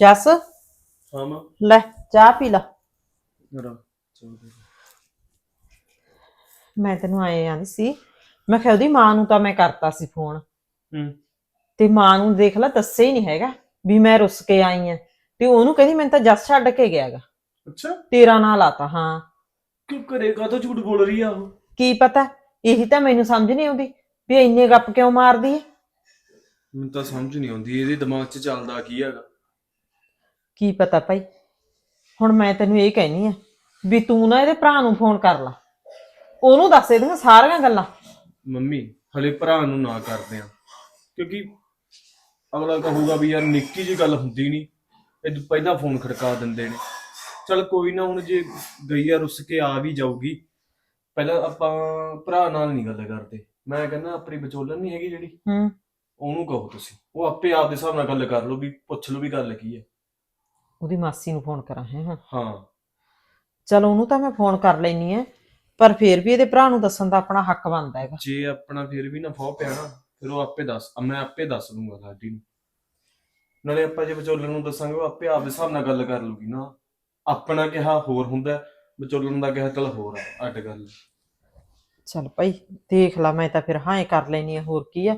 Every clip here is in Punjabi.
ਜੱਸ? ਹਾਂ ਮਾਂ। ਲੈ ਚਾਹ ਪੀ ਲਾ। ਮੇਰਾ ਮੈਂ ਤੈਨੂੰ ਆਏ ਆਂਦੀ ਸੀ ਮੈਂ ਕਿਹਾ ਉਹਦੀ ਮਾਂ ਨੂੰ ਤਾਂ ਮੈਂ ਕਰਤਾ ਸੀ ਫੋਨ। ਹੂੰ। ਤੇ ਮਾਂ ਨੂੰ ਦੇਖ ਲੈ ਦੱਸਿਆ ਹੀ ਨਹੀਂ ਹੈਗਾ ਵੀ ਮੈਂ ਰੁੱਸ ਕੇ ਆਈ ਆ। ਤੇ ਉਹਨੂੰ ਕਹਿੰਦੀ ਮੈਨੂੰ ਤਾਂ ਜੱਸ ਛੱਡ ਕੇ ਗਿਆਗਾ ਅੱਛਾ। ਤੇਰਾ ਨਾਂ ਲਾਤਾ ਹਾਂ। ਕਿਉਂ ਕਰੇਗਾ ਤਾਂ ਝੂਠ ਬੋਲ ਰਹੀ ਆ ਉਹ? ਕੀ ਪਤਾ? ਇਹੀ ਤਾਂ ਮੈਨੂੰ ਸਮਝ ਨਹੀਂ ਆਉਂਦੀ ਵੀ ਇੰਨੇ ਗੱਪ ਕਿਉਂ ਮਾਰਦੀ ਹੈ ਮੈਨੂੰ ਤਾਂ ਸਮਝ ਨਹੀਂ ਆਉਂਦੀ ਇਹਦੇ ਦਿਮਾਗ 'ਚ ਚੱਲਦਾ ਕੀ ਹੈਗਾ? ਕੀ ਪਤਾ ਭਾਈ? ਹੁਣ ਮੈਂ ਤੈਨੂੰ ਇਹ ਕਹਿਨੀ ਆ ਵੀ ਤੂੰ ਨਾ ਇਹਦੇ ਭਰਾ ਨੂੰ ਫੋਨ ਕਰ ਲਾ। ਉਹਨੂੰ ਦੱਸ ਇਹਦੀਆਂ ਸਾਰੀਆਂ ਗੱਲਾਂ। ਮੰਮੀ ਹਲੇ ਭਰਾ ਨੂੰ ਨਾ ਕਰਦੇ ਆ। ਕਿਉਂਕਿ ਅਗਲਾ ਕਹੂਗਾ ਵੀ ਯਾਰ ਨਿੱਕੀ ਜੀ ਗੱਲ ਹੁੰਦੀ ਨਹੀਂ ਇਹ ਤੋਂ ਪਹਿਲਾਂ ਫੋਨ ਖੜਕਾ ਦਿੰਦੇ ਨੇ। ਚਲ ਕੋਈ ਨਾ ਹੁਣ ਜੇ ਗਈ ਆ ਰੁੱਸ ਕੇ ਆ ਵੀ ਜਾਊਗੀ। ਪਹਿਲਾਂ ਆਪਾਂ ਭਰਾ ਨਾਲ ਨਹੀਂ ਗੱਲ ਕਰਦੇ। ਮੈਂ ਕਹਿੰਦਾ ਆਪਣੀ ਵਿਚੋਲਨ ਨਹੀਂ ਹੈਗੀ ਜਿਹੜੀ। ਹੂੰ। ਉਹਨੂੰ ਕਹੋ ਤੁਸੀਂ। ਉਹ ਆਪੇ ਆਪ ਦੇ ਹਿਸਾਬ ਨਾਲ ਗੱਲ ਕਰ ਲਓ ਵੀ ਪੁੱਛ ਲਓ ਵੀ ਗੱਲ ਕੀ ਹੈ। ਉਹਦੀ ਮਾਸੀ ਨੂੰ ਫੋਨ ਕਰਾਂ ਹੈ। ਹਾਂ। ਚਲ ਉਹਨੂੰ ਤਾਂ ਮੈਂ ਫੋਨ ਕਰ ਲੈਣੀ ਆ ਪਰ ਫੇਰ ਵੀ ਇਹਦੇ ਭਰਾ ਨੂੰ ਦੱਸਣ ਦਾ ਆਪਣਾ ਹੱਕ ਬਣਦਾ ਹੈਗਾ। ਜੇ ਆਪਣਾ ਫਿਰ ਵੀ ਨਾ ਫੋਹ ਪਿਆ ਨਾ ਫਿਰ ਉਹ ਆਪੇ ਦੱਸ ਮੈਂ ਆਪੇ ਦੱਸ ਦੂੰਗਾ ਲਾਡੀ ਨੂੰ। ਨਾਲੇ ਆਪਾਂ ਜੇ ਵਿਚੋਲਣ ਨੂੰ ਦੱਸਾਂਗੇ ਉਹ ਆਪੇ ਆਪ ਦੇ ਹਿਸਾਬ ਨਾਲ ਗੱਲ ਕਰ ਲੂਗੀ ਨਾ। ਆਪਣਾ ਕਿਹਾ ਹੋਰ ਹੁੰਦਾ ਵਿਚੋਲਣ ਦਾ ਕਿਹਾ ਚਲ ਹੋਰ ਆ ਅੱਡ ਗੱਲ। ਚਲ ਭਾਈ ਦੇਖ ਲਾ ਮੈਂ ਤਾਂ ਫਿਰ ਹਾਂ ਹੀ ਕਰ ਲੈਣੀ ਆ ਹੋਰ ਕੀ ਆ।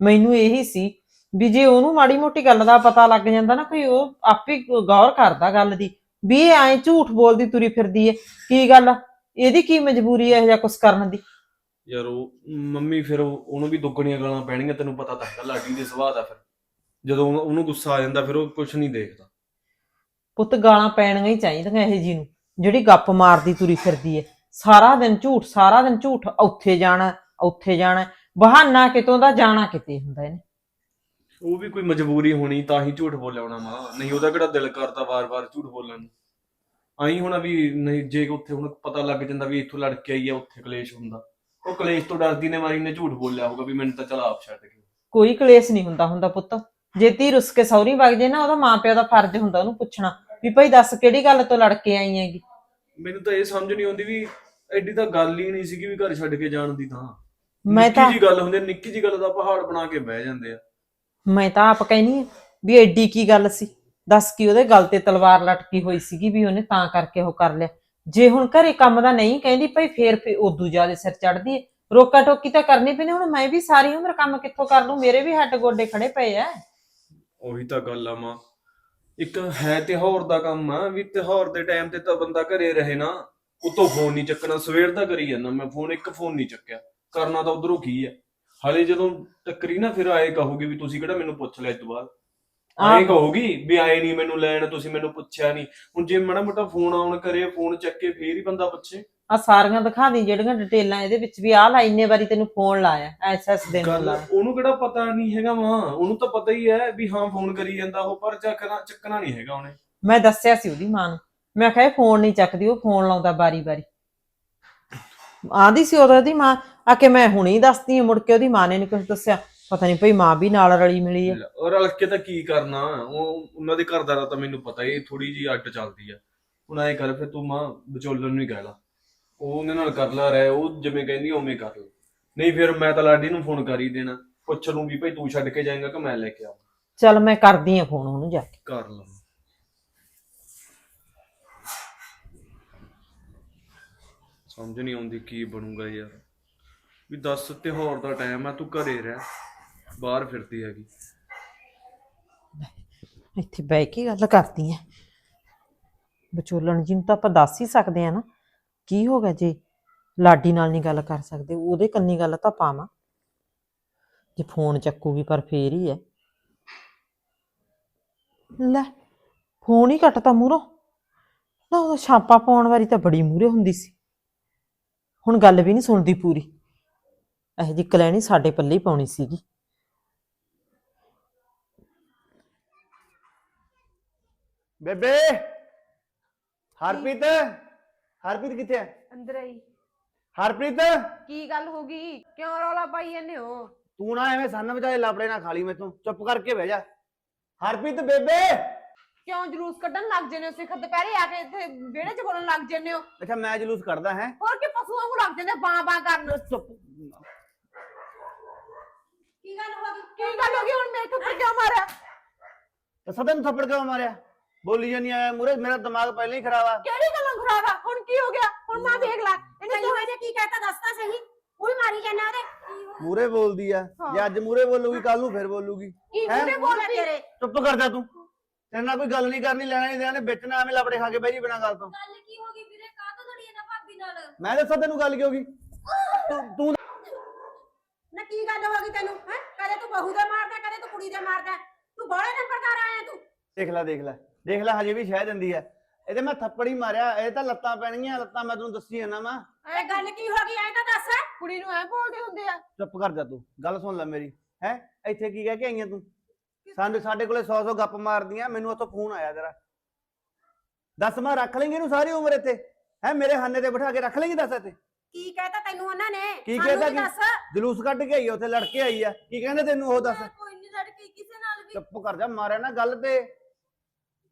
ਮੈਨੂੰ ਇਹੀ ਸੀ ਵੀ ਜੇ ਉਹਨੂੰ ਮਾੜੀ ਮੋਟੀ ਗੱਲ ਦਾ ਪਤਾ ਲੱਗ ਜਾਂਦਾ ਨਾ ਕੋਈ ਉਹ ਆਪੇ ਗੌਰ ਕਰਦਾ ਗੱਲ ਦੀ। ਵੀ ਇਹ ਐਂ ਝੂਠ ਬੋਲਦੀ ਤੁਰੀ ਫਿਰਦੀ ਏ ਕੀ ਗੱਲ? ਇਹਦੀ ਕੀ ਮਜਬੂਰੀ ਹੈ ਇਹ ਜਿਹਾ ਕੁਝ ਕਰਨ ਦੀ? ਯਾਰ ਉਹ ਮੰਮੀ ਫਿਰ ਉਹ- ਉਹਨੂੰ ਵੀ ਦੁੱਗਣੀਆਂ ਗਾਲਾਂ ਪੈਣਗੀਆਂ ਤੈਨੂੰ ਪਤਾ ਤਾਂ ਹੈਗਾ ਲਾਡੀ ਦੇ ਸੁਭਾਅ ਦਾ ਫਿਰ। ਜਦੋਂ ਉਹਨੂੰ ਗੁੱਸਾ ਆ ਜਾਂਦਾ ਫਿਰ ਉਹ ਕੁਝ ਨਹੀਂ ਦੇਖਦਾ। ਪੁੱਤ ਗਾਲਾਂ ਪੈਣੀਆਂ ਹੀ ਚਾਹੀਦੀਆਂ ਇਹ ਜੀ ਨੂੰ ਜਿਹੜੀ ਗੱਪ ਮਾਰਦੀ ਤੁਰੀ ਫਿਰਦੀ ਏ। ਸਾਰਾ ਦਿਨ ਝੂਠ ਸਾਰਾ ਦਿਨ ਝੂਠ ਉੱਥੇ ਜਾਣਾ ਉੱਥੇ ਜਾਣਾ ਬਹਾਨਾ ਕਿਤੋਂ ਦਾ ਜਾਣਾ ਕਿਤੇ ਹੁੰਦਾ ਇਹਨੇ। ਉਹ ਵੀ ਕੋਈ ਮਜਬੂਰੀ ਹੋਣੀ ਤਾਂ ਹੀ ਝੂਠ ਬੋਲਿਆ ਹੋਣਾ ਮਾਂ। ਨਹੀਂ ਉਹਦਾ ਕਿਹੜਾ ਦਿਲ ਕਰਦਾ ਵਾਰ-ਵਾਰ ਝੂਠ ਬੋਲਣ ਨੂੰ? ਆਈ ਹੁਣ ਵੀ ਨਹੀਂ ਜੇ ਉੱਥੇ ਹੁਣ ਪਤਾ ਲੱਗ ਜਾਂਦਾ ਵੀ ਇੱਥੋਂ ਲੜ ਕੇ ਆਈ ਆ ਉੱਥੇ ਕਲੇਸ਼ ਹੁੰਦਾ। ਉਹ ਕਲੇਸ਼ ਤੋਂ ਡਰਦੀ ਨੇ ਮਾਰੀ ਨੇ ਝੂਠ ਬੋਲਿਆ ਹੋਊਗਾ ਵੀ ਮੈਨੂੰ ਤਾਂ ਚਲ ਆਪ ਛੱਡ ਕੇ। ਕੋਈ ਕਲੇਸ਼ ਨਹੀਂ ਹੁੰਦਾ ਹੁੰਦਾ ਪੁੱਤ। ਜੇ ਧੀ ਰੁੱਸ ਕੇ ਸੌਰੀ ਵਗ ਜੇ ਨਾ ਉਹਦਾ ਮਾਪਿਓ ਦਾ ਫਰਜ਼ ਹੁੰਦਾ ਉਹਨੂੰ ਪੁੱਛਣਾ ਵੀ ਭਾਈ ਦੱਸ ਕਿਹੜੀ ਗੱਲ ਤੋਂ ਲੜ ਕੇ ਆਈ ਹੈਗੀ? ਮੈਨੂੰ ਤਾਂ ਇਹ ਸਮਝ ਨਹੀਂ ਆਉਂਦੀ ਵੀ ਐਡੀ ਤਾਂ ਗੱਲ ਹੀ ਨਹੀਂ ਸੀਗੀ ਵੀ ਘਰ ਛੱਡ ਕੇ ਜਾਣ ਦੀ ਤਾਂ ਮੈਂ ਤਾਂ ਨਿੱਕੀ ਜੀ ਗੱਲ ਹੁੰਦੀ ਆ, ਨਿੱਕੀ ਜੀ ਗੱਲ ਦਾ ਪਹਾੜ ਬਣਾ ਕੇ ਬਹਿ ਜਾਂਦੇ ਆ। ਮੈਂ ਤਾਂ ਆਪ ਕਹਿਨੀ ਆ ਵੀ ਐਡੀ ਕੀ ਗੱਲ ਸੀ? ਦੱਸ ਕੀ ਉਹਦੇ ਗਲ ਤੇ ਤਲਵਾਰ ਲਟਕੀ ਹੋਈ ਸੀਗੀ ਵੀ ਉਹਨੇ ਤਾਂ ਕਰਕੇ ਉਹ ਕਰ ਲਿਆ। ਜੇ ਹੁਣ ਘਰੇ ਕੰਮ ਦਾ ਨਹੀਂ ਕਹਿੰਦੀ ਭਾਈ, ਫੇਰ ਫੇ ਉਦੋਂ ਜ਼ਿਆਦਾ ਸਿਰ ਚੜਦੀ ਰੋਕਾ ਟੋਕੀ ਤਾਂ ਕਰਨੀ ਪੈਣੀ ਹੁਣ ਮੈਂ ਵੀ ਸਾਰੀ ਉਮਰ ਕੰਮ ਕਿੱਥੋਂ ਕਰ ਲੂੰ ਮੇਰੇ ਵੀ ਹੱਡ ਗੋਡੇ ਖੜੇ ਪਏ ਆ। ਉਹੀ ਤਾਂ ਗੱਲ ਆ ਮਾਂ। ਇੱਕ ਹੈ ਤਿਉਹਾਰ ਦਾ ਕੰਮ ਆ, ਵੀ ਤਿਉਹਾਰ ਦੇ ਟਾਈਮ ਤੇ ਤਾਂ ਬੰਦਾ ਘਰੇ ਰਹੇ ਨਾ। ਉਤੋਂ ਫੋਨ ਨਹੀਂ ਚੱਕਣਾ, ਸਵੇਰ ਦਾ ਕਰੀ ਜਾਂਦਾ। ਮੈਂ ਫੋਨ, ਇੱਕ ਫੋਨ ਨਹੀਂ ਚੱਕਿਆ। ਕਰਨਾ ਤਾਂ ਉਧਰੋਂ ਕੀ ਆ? ਹਲੇ ਜਦੋਂ ਟੱਕਰੀ ਨਾ ਫਿਰ ਆਏ ਕਹੋਗੇ ਵੀ ਤੁਸੀਂ ਕਿਹੜਾ ਮੈਨੂੰ ਪੁੱਛ ਲਿਆ ਇਸ ਤੋਂ ਬਾਅਦ? ਆਏ। ਕਹੋਗੀ ਵੀ ਆਏ ਨਹੀਂ ਮੈਨੂੰ ਲੈਣ ਤੁਸੀਂ ਮੈਨੂੰ ਪੁੱਛਿਆ ਨਹੀਂ ਹੁਣ ਜੇ ਮਾੜਾ ਮੋਟਾ ਫੋਨ ਆਉਣ ਕਰੇ ਫੋਨ ਚੱਕੇ ਫੇਰ ਹੀ ਬੰਦਾ ਪੁੱਛੇ। ਆ ਸਾਰੀਆਂ ਦਿਖਾ ਦੀ ਜਿਹੜੀਆਂ ਡਿਟੇਲਾਂ ਇਹਦੇ ਵਿੱਚ ਵੀ ਆ ਲਾ ਇੰਨੇ ਵਾਰੀ ਤੈਨੂੰ ਫੋਨ ਲਾਇਆ ਐਸਐਸ ਦੇ ਨੂੰ ਗੱਲ ਲਾਇਆ। ਉਹਨੂੰ ਕਿਹੜਾ ਪਤਾ ਨਹੀਂ ਹੈਗਾ ਮਾਂ ਉਹਨੂੰ ਤਾਂ ਪਤਾ ਹੀ ਹੈ ਵੀ ਹਾਂ ਫੋਨ ਕਰੀ ਜਾਂਦਾ ਉਹ ਪਰ ਚੱਕਣਾ ਚੱਕਣਾ ਨਹੀਂ ਹੈਗਾ ਉਹਨੇ। ਮੈਂ ਦੱਸਿਆ ਸੀ ਉਹਦੀ ਮਾਂ ਨੂੰ। ਮੈਂ ਕਿਹਾ ਇਹ ਫੋਨ ਨਹੀਂ ਚੱਕਦੀ ਉਹ ਫੋਨ ਲਾਉਂਦਾ ਬਾਰੀ-ਬਾਰੀ ਆਂਦੀ ਸੀ ਉਦੋਂ ਉਹਦੀ ਮਾਂ ਆ ਕਿ ਮੈਂ ਹੁਣੇ ਹੀ ਦੱਸਦੀ ਹਾਂ ਮੁੜ ਕੇ ਉਹਦੀ ਮਾਂ ਨੇ ਨਹੀਂ ਕੁਝ ਦੱਸਿਆ। ਪਤਾ ਨਹੀਂ ਭਈ ਮਾਂ ਵੀ ਨਾਲ ਰਲੀ ਮਿਲੀ ਹੈ ਔਰ ਰਲ ਕੇ ਤਾਂ ਕੀ ਕਰਨਾ? ਉਹ ਉਹਨਾਂ ਦੇ ਘਰ ਦਾ ਤਾਂ ਮੈਨੂੰ ਪਤਾ ਹੀ ਥੋੜੀ ਜੀ ਅੱਡ ਚੱਲਦੀ ਆ। ਹੁਣ ਐ ਕਰ ਫਿਰ ਤੂੰ ਮਾਂ ਵਿਚੋਲਨ ਨੂੰ ਹੀ ਕਹਿ ਲਾ। ਉਹ ਉਹਦੇ ਨਾਲ ਕਰ ਲਾ ਰਹਿ ਉਹ ਜਿਵੇਂ ਕਹਿੰਦੀ ਆ ਉਵੇਂ ਕਰ ਲੈ। ਨਹੀਂ ਫਿਰ ਮੈਂ ਤਾਂ ਲਾਡੀ ਨੂੰ ਫੋਨ ਕਰ ਹੀ ਦੇਣਾ। ਪੁੱਛ ਲੂੰ ਵੀ ਭਾਈ ਤੂੰ ਛੱਡ ਕੇ ਜਾਏਂਗਾ ਕਿ ਮੈਂ ਲੈ ਕੇ ਆਵਾਂ? ਚੱਲ ਮੈਂ ਕਰਦੀ ਹਾਂ ਫੋਨ ਉਹਨੂੰ ਜਾ ਕੇ। ਕਰ ਲਾ। ਸਮਝ ਨਹੀਂ ਆਉਂਦੀ ਕੀ ਬਣੂਗਾ ਯਾਰ। ਵੀ ਦੱਸ ਤਿਉਹਾਰ ਦਾ ਟਾਈਮ ਆ, ਤੂੰ ਘਰੇ ਰਹਿ। ਬਾਹਰ ਫਿਰਦੀ ਹੈਗੀ। ਇੱਥੇ ਬਹਿ ਕੇ ਗੱਲ ਕਰਦੀ ਆ। ਵਿਚੋਲਣ ਜੀ ਨੂੰ ਤਾਂ ਆਪਾਂ ਦੱਸ ਹੀ ਸਕਦੇ ਆ ਨਾ। ਕੀ ਹੋ ਗਿਆ ਜੇ ਲਾਡੀ ਨਾਲ ਨਹੀਂ ਗੱਲ ਕਰ ਸਕਦੇ, ਉਹਦੇ ਕੰਨੀ ਗੱਲ ਤਾਂ ਪਾਵਾਂ। ਜੇ ਫੋਨ ਚੱਕੂਗੀ, ਪਰ ਫੇਰ ਹੀ ਹੈ ਲੈ, ਫੋਨ ਹੀ ਕੱਟਤਾ ਮੂਰੋਂ ਨਾ ਉਹ ਛਾਪਾ ਪਾਉਣ ਵਾਲੀ ਤਾਂ ਬੜੀ ਮੂਰੇ ਹੁੰਦੀ ਸੀ। ਹੁਣ ਗੱਲ ਵੀ ਨਹੀਂ ਸੁਣਦੀ ਪੂਰੀ। ਇਹ ਜੀ ਕਲੈਣੀ ਸਾਡੇ ਪੱਲੇ ਹੀ ਪਾਉਣੀ ਸੀਗੀ। ਬੇਬੇ ਹਰਪ੍ਰੀਤ ਹਰਪ੍ਰੀਤ ਕਿੱਥੇ ਹੈ? ਅੰਦਰ ਆਈ। ਹਰਪ੍ਰੀਤ? ਕੀ ਗੱਲ ਹੋ ਗਈ? ਕਿਉਂ ਰੌਲਾ ਪਾਈ ਜਾਂਦੇ ਹੋ? ਤੂੰ ਨਾ ਐਵੇਂ ਸੰਨ ਵਿਚਾਲੇ ਲਾਪੜੇ ਨਾ ਖਾਲੀ ਮੈਥੋਂ। ਚੁੱਪ ਕਰਕੇ ਬਹਿ ਜਾ। ਹਰਪ੍ਰੀਤ ਬੇਬੇ! ਕਿਉਂ ਜਲੂਸ ਕੱਢਣ ਲੱਗ ਜੰਨੇ ਹੋ? ਸਿੱਖ ਦੁਪਹਿਰੇ ਆ ਕੇ ਇੱਥੇ ਵਿਹੜੇ 'ਚ ਬੋਲਣ ਲੱਗ ਜੰਨੇ ਹੋ? ਅੱਛਾ ਮੈਂ ਜਲੂਸ ਕੱਢਦਾ ਹੈ? ਹੋਰ ਕੀ ਪਸ਼ੂਆਂ ਨੂੰ ਲੱਗ ਜੰਨੇ ਬਾਂ ਬਾਂ ਕਰਨ। ਚੁੱਪ। ਕੀ ਗੱਲ ਹੋ ਗਈ? ਕੀ ਗੱਲ ਹੋ ਗਈ? ਹੁਣ ਮੇਰੇ ਉੱਪਰ ਕਿਉਂ ਮਾਰਿਆ? ਦੱਸਾਂ ਤੈਨੂੰ ਥੱਪੜ ਕਿਉਂ ਮਾਰਿਆ? ਬੋਲੀ ਜਾਨੀ ਆਇਆ ਮੂਰੇ ਮੇਰਾ ਦਿਮਾਗ ਪਹਿਲਾਂ ਹੀ ਖਰਾਬ ਆ। ਕਿਹੜੀ ਗੱਲਾਂ ਖਰਾਬ ਆ? ਹੁਣ ਕੀ ਹੋ ਗਿਆ? ਹੁਣ ਮੈਂ ਦੇਖ ਲੈ। ਇਹਨੇ ਤੈਨੂੰ ਇਹਨੇ ਕੀ ਕਹਿਤਾ? ਦੱਸਦਾ ਸਹੀ। ਉਹੀ ਮਾਰੀ ਜਾਣਾ ਉਹਦੇ। ਮੂਰੇ ਬੋਲਦੀ ਆ। ਜੇ ਅੱਜ ਮੂਰੇ ਬੋਲੂਗੀ ਕੱਲ ਨੂੰ ਫਿਰ ਬੋਲੂਗੀ। ਕੀ ਹੈਂ? ਮੂਰੇ ਬੋਲਦੀ ਤੇਰੇ। ਚੁੱਪ ਕਰ ਜਾ ਤੂੰ। ਤੇਰੇ ਨਾਲ ਕੋਈ ਗੱਲ ਨਹੀਂ ਕਰਨੀ ਲੈਣਾ ਨਹੀਂ ਦੇਣਾ ਨੇ ਵਿੱਚ ਨਾ ਐਵੇਂ ਲਪੜੇ ਖਾ ਕੇ ਬਹਿ ਜੀ ਬਿਨਾਂ ਗੱਲ ਤੋਂ। ਗੱਲ ਕੀ ਹੋ ਗਈ ਵੀਰੇ? ਕਾਹ ਤੋਂ ਲੜੀ ਨਾ ਭਾਬੀ ਨਾਲ? ਮੈਂ ਦੱਸਾਂ ਤੈਨੂੰ ਗੱਲ ਕੀ ਹੋ ਗਈ ਤੂੰ ਨਾ ਕੀ ਗੱਲ ਹੋ ਗਈ ਤੈਨੂੰ ਹੈ? ਕਦੇ ਤੂੰ ਬਹੂ ਦੇ ਮਾਰਦਾ ਕਦੇ ਤੂੰ ਕੁੜੀ ਦੇ ਮਾਰਦਾ। ਤੂੰ ਬੜੇ ਨੰਬਰਦਾਰ ਆਇਆ ਤੂੰ। ਦੇਖ ਲੈ ਦੇਖ ਲੈ। ਦੇਖ ਲੈ ਹਜੇ ਵੀ ਸ਼ਹਿ ਦਿੰਦੀ ਆ। ਇਹਦੇ ਮੈਂ ਥੱਪੜ ਹੀ ਮਾਰਿਆ ਇਹ ਤਾਂ ਲੱਤਾਂ ਪੈਣਗੀਆਂ ਲੱਤਾਂ ਮੈਂ ਤੈਨੂੰ ਦੱਸੀ ਜਾਂਦਾ ਵਾ। ਇਹ ਗੱਲ ਕੀ ਹੋ ਗਈ ਐ ਤਾਂ ਦੱਸ। ਕੁੜੀ ਨੂੰ ਐ ਬੋਲਦੇ ਹੁੰਦੇ ਆ। ਚੁੱਪ ਕਰ ਜਾ ਤੂੰ ਗੱਲ ਸੁਣ ਲੈ ਮੇਰੀ ਹੈ? ਇੱਥੇ ਕੀ ਕਹਿ ਕੇ ਆਈਆਂ ਤੂੰ? ਸਾਡੇ ਸਾਡੇ ਕੋਲੇ 100 100 ਗੱਪ ਮਾਰਦੀਆਂ ਮੈਨੂੰ ਉੱਥੋਂ ਫੋਨ ਆਇਆ ਤੇਰਾ ਦੱਸ ਮੈਂ ਰੱਖ ਲੇਂਗੇ ਇਹਨੂੰ ਸਾਰੀ ਉਮਰ ਇੱਥੇ? ਹੈ ਮੇਰੇ ਹੰਨੇ ਤੇ ਬਿਠਾ ਕੇ ਰੱਖ ਲੇਂਗੀ ਦੱਸ ਇੱਥੇ? ਕੀ ਕਹਿਤਾ ਤੈਨੂੰ ਉਹਨਾਂ ਨੇ? ਕੀ ਸਾਨੂੰ ਕਹਿਤਾ ਵੀ ਕੀ? ਦੱਸ। ਜਲੂਸ ਕੱਢ ਕੇ ਆਈ ਆ ਉੱਥੇ ਲੜ ਕੇ ਆਈ ਆ। ਕੀ ਕਹਿੰਦੇ ਤੈਨੂੰ ਉਹ ਦੱਸ? ਕੋਈ ਨਹੀਂ ਲੜਕੀ ਕਿਸੇ ਨਾਲ ਵੀ। ਚੁੱਪ ਕਰ ਜਾ ਮਾਰਿਆ ਨਾ ਗੱਲ ਤੇ।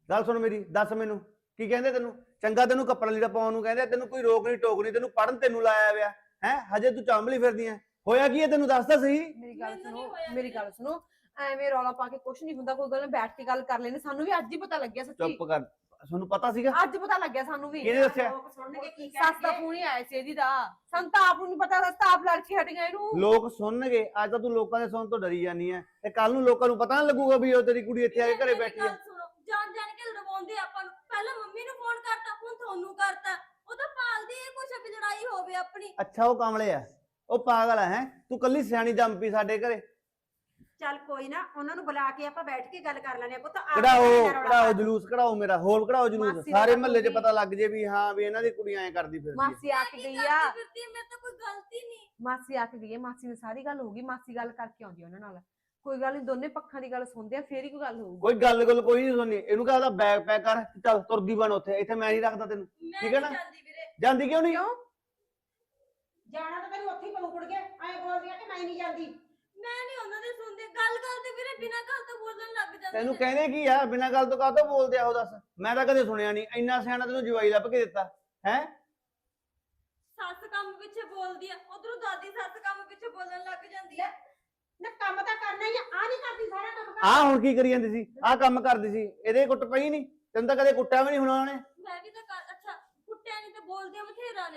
ਗੱਲ ਸੁਣ ਮੇਰੀ ਦੱਸ ਮੈਨੂੰ। ਕੀ ਕਹਿੰਦੇ ਤੈਨੂੰ? ਚੰਗਾ ਤੈਨੂੰ ਕੱਪੜਾ ਲੀੜਾ ਪਾਉਣ ਨੂੰ ਕਹਿੰਦੇ ਤੈਨੂੰ ਕੋਈ ਰੋਕ ਨਹੀਂ ਟੋਕ ਨਹੀਂ ਤੈਨੂੰ ਪੜਨ ਤੈਨੂੰ ਲਾਇਆ ਹੋਇਆ। ਹੈ? ਹਜੇ ਤੂੰ ਚਾਂਬਲੀ ਫਿਰਦੀ ਐ। ਹੋਇਆ ਕੀ ਹੈ ਤੈਨੂੰ? ਦੱਸ ਤਾਂ ਸਹੀ। ਮੇਰੀ ਗੱਲ ਮੈਨੂੰ ਨੀ ਸੁਣੋ ਹੋਇਆ ਮੇਰੀ ਗੱਲ ਸੁਣੋ। ਐਵੇਂ ਰੌਲਾ ਪਾ ਕੇ ਕੁਝ ਨਹੀਂ ਹੁੰਦਾ ਕੋਈ ਗੱਲ ਨੀ, ਬੈਠ ਕੇ ਗੱਲ ਕਰ ਲੈਣੇ ਸਾਨੂੰ ਵੀ ਅੱਜ ਹੀ ਪਤਾ ਲੱਗਿਆ ਸੱਚੀ। ਚੁੱਪ ਕਰ। ਤੁਹਾਨੂੰ ਪਤਾ ਸੀਗਾ? ਅੱਜ ਪਤਾ ਲੱਗਿਆ ਸਾਨੂੰ ਵੀ। ਕਿਹਨੇ ਦੱਸਿਆ? ਲੋਕ ਸੁਣਨਗੇ ਕੀ ਸੱਸ ਦਾ ਫੋਨ ਹੀ ਆਇਆ ਸੀ ਇਹਦੀ ਦਾ। ਸਾਨੂੰ ਤਾਂ ਆਪ ਨੂੰ ਨੀ ਪਤਾ ਸੱਸ ਤਾਂ ਆਪ ਲੜ ਕੇ ਹਟ ਗਏ ਇਹਨੂੰ। ਲੋਕ ਸੁਣਨਗੇ। ਅੱਜ ਤਾਂ ਤੂੰ ਲੋਕਾਂ ਦੇ ਸੁਣਨ ਤੋਂ ਡਰੀ ਜਾਨੀ ਐ। ਤੇ ਕੱਲ ਨੂੰ ਲੋਕਾਂ ਨੂੰ ਪਤਾ ਨਾ ਲੱਗੂਗਾ ਵੀ ਉਹ ਤੇਰੀ ਕੁੜੀ ਇੱਥੇ ਆ ਕੇ ਘਰੇ ਬੈਠੀ ਐ। ਗੱਲ ਸੁਣੋ। ਜਾਣ ਜਾਣ ਕੇ ਲੜਵਾਉਂਦੇ ਆਪਾਂ ਨੂੰ। ਪਹਿਲਾਂ ਮੰਮੀ ਨੂੰ ਫੋਨ ਕਰਤਾ ਹੁਣ ਤੁਹਾਨੂੰ ਕਰਤਾ। ਉਹ ਤਾਂ ਪਾਲਦੀ ਹੈ ਕੁਛ ਵੀ ਲੜਾਈ ਹੋਵੇ ਆਪਣੀ। ਅੱਛਾ ਉਹ ਕਾਮਲੇ ਆ। ਉਹ ਪਾਗਲ ਆ ਹੈ? ਤੂੰ ਕੱਲੀ ਸਿਆਣੀ ਜੰਮ ਪਈ ਸਾਡੇ ਘਰੇ। ਚੱਲ ਕੋਈ ਨਾ ਉਹਨਾਂ ਨੂੰ ਬੁਲਾ ਕੇ ਆਪਾਂ ਬੈਠ ਕੇ ਗੱਲ ਕਰ ਲੈਣੇ ਪੁੱਤ ਆਪ ਕਢਾਓ ਕਢਾਓ। ਜਲੂਸ ਕਢਾਓ ਮੇਰਾ ਹੋਰ ਕਢਾਓ ਜਲੂਸ। ਮਾਸੀ ਦਾ ਸਾਰੇ ਮਹੱਲੇ 'ਚ ਪਤਾ ਲੱਗ ਜੇ ਵੀ ਹਾਂ ਵੀ ਇਹਨਾਂ ਦੀ ਕੁੜੀ ਐਂ ਕਰਦੀ ਫਿਰਦੀ ਮਾਸੀ ਆ ਕੀ ਗਈ ਆ। ਫਿਰਦੀ ਹੈ, ਮੇਰੇ ਤਾਂ ਕੋਈ ਗਲਤੀ ਨਹੀਂ। ਮਾਸੀ ਆ ਕੇ ਗਈ ਹੈ ਮਾਸੀ ਨਾਲ ਸਾਰੀ ਗੱਲ ਹੋਊਗੀ ਮਾਸੀ ਗੱਲ ਕਰਕੇ ਆਉਂਦੀ ਆ ਉਹਨਾਂ ਨਾਲ। ਕੋਈ ਗੱਲ ਨਹੀਂ ਦੋਨੇ ਪੱਖਾਂ ਦੀ ਗੱਲ ਸੁਣਦੇ ਆ ਫੇਰ ਹੀ ਕੋਈ ਗੱਲ ਹੋਊਗੀ। ਕੋਈ ਗੱਲ ਗੁੱਲ ਕੋਈ ਨਹੀਂ ਸੁਣਨੀ। ਇਹਨੂੰ ਕਹਦਾ ਬੈਗ ਪੈਕ ਕਰ ਚੱਲ ਤੁਰਦੀ ਬਣ ਉੱਥੇ ਇੱਥੇ ਮੈਂ ਨਹੀਂ ਰੱਖਦਾ ਤੈਨੂੰ। ਮੈਂ ਠੀਕ ਹੈ ਨਹੀਂ ਨਾ? ਜਾਂਦੀ ਵੀਰੇ। ਜਾਂਦੀ ਕਿਉਂ ਨਹੀਂ? ਕਿਉਂ? ਜਾਣਾ ਤਾਂ ਤੈਨੂੰ ਉੱਥੇ ਹੀ ਪਊ ਕੁੜ ਕੇ ਐਂ ਬੋਲਦੀ ਆ ਕਿ ਮੈਂ ਨਹੀਂ ਜਾਂਦੀ। ਮੈਂ ਨਹੀਂ ਉਹਨਾਂ ਦੇ ਸੁਣਦੀ ਗੱਲ ਕਰਦੇ ਵੀਰੇ ਬਿਨਾਂ ਗੱਲ ਤੋਂ ਬੋਲਣ ਲੱਗ ਜਾਂਦੇ ਤੈਨੂੰ। ਕਹਿੰਦੇ ਕੀ ਆ ਬਿਨਾਂ ਗੱਲ ਤੋਂ ਕਾਹਤੋਂ ਬੋਲਦੇ ਆ ਉਹ ਦੱਸ? ਮੈਂ ਤਾਂ ਕਦੇ ਸੁਣਿਆ ਨਹੀਂ ਇੰਨਾ ਸਿਆਣਾ ਤੈਨੂੰ ਜਵਾਈ ਲੱਭ ਕੇ ਦਿੱਤਾ ਹੈ? ਸੱਸ ਕੰਮ ਪਿੱਛੇ ਬੋਲਦੀ ਆ ਉਧਰੋਂ ਦਾਦੀ ਸੱਸ ਕੰਮ ਪਿੱਛੇ ਬੋਲਣ ਲੱਗ ਜਾਂਦੀ ਆ। ਨਾ ਕੰਮ ਤਾਂ ਕਰਨਾ ਹੀ ਆ ਆ ਨਹੀਂ ਕਰਦੀ ਸਾਰਾ ਕੰਮ ਕਰ ਆਹ ਹੁਣ ਕੀ ਕਰੀ ਜਾਂਦੀ ਸੀ? ਆਹ ਕੰਮ ਕਰਦੀ ਸੀ ਇਹਦੇ ਕੁੱਟ ਪਈ ਨਹੀਂ ਤੈਨੂੰ ਤਾਂ ਕਦੇ ਕੁੱਟਿਆ ਵੀ ਨਹੀਂ ਹੋਣਾ ਉਹਨੇ ਮੈਂ ਵੀ ਤਾਂ ਕਰ- ਅੱਛਾ ਕੁੱਟਿਆ ਨਹੀਂ ਤੇ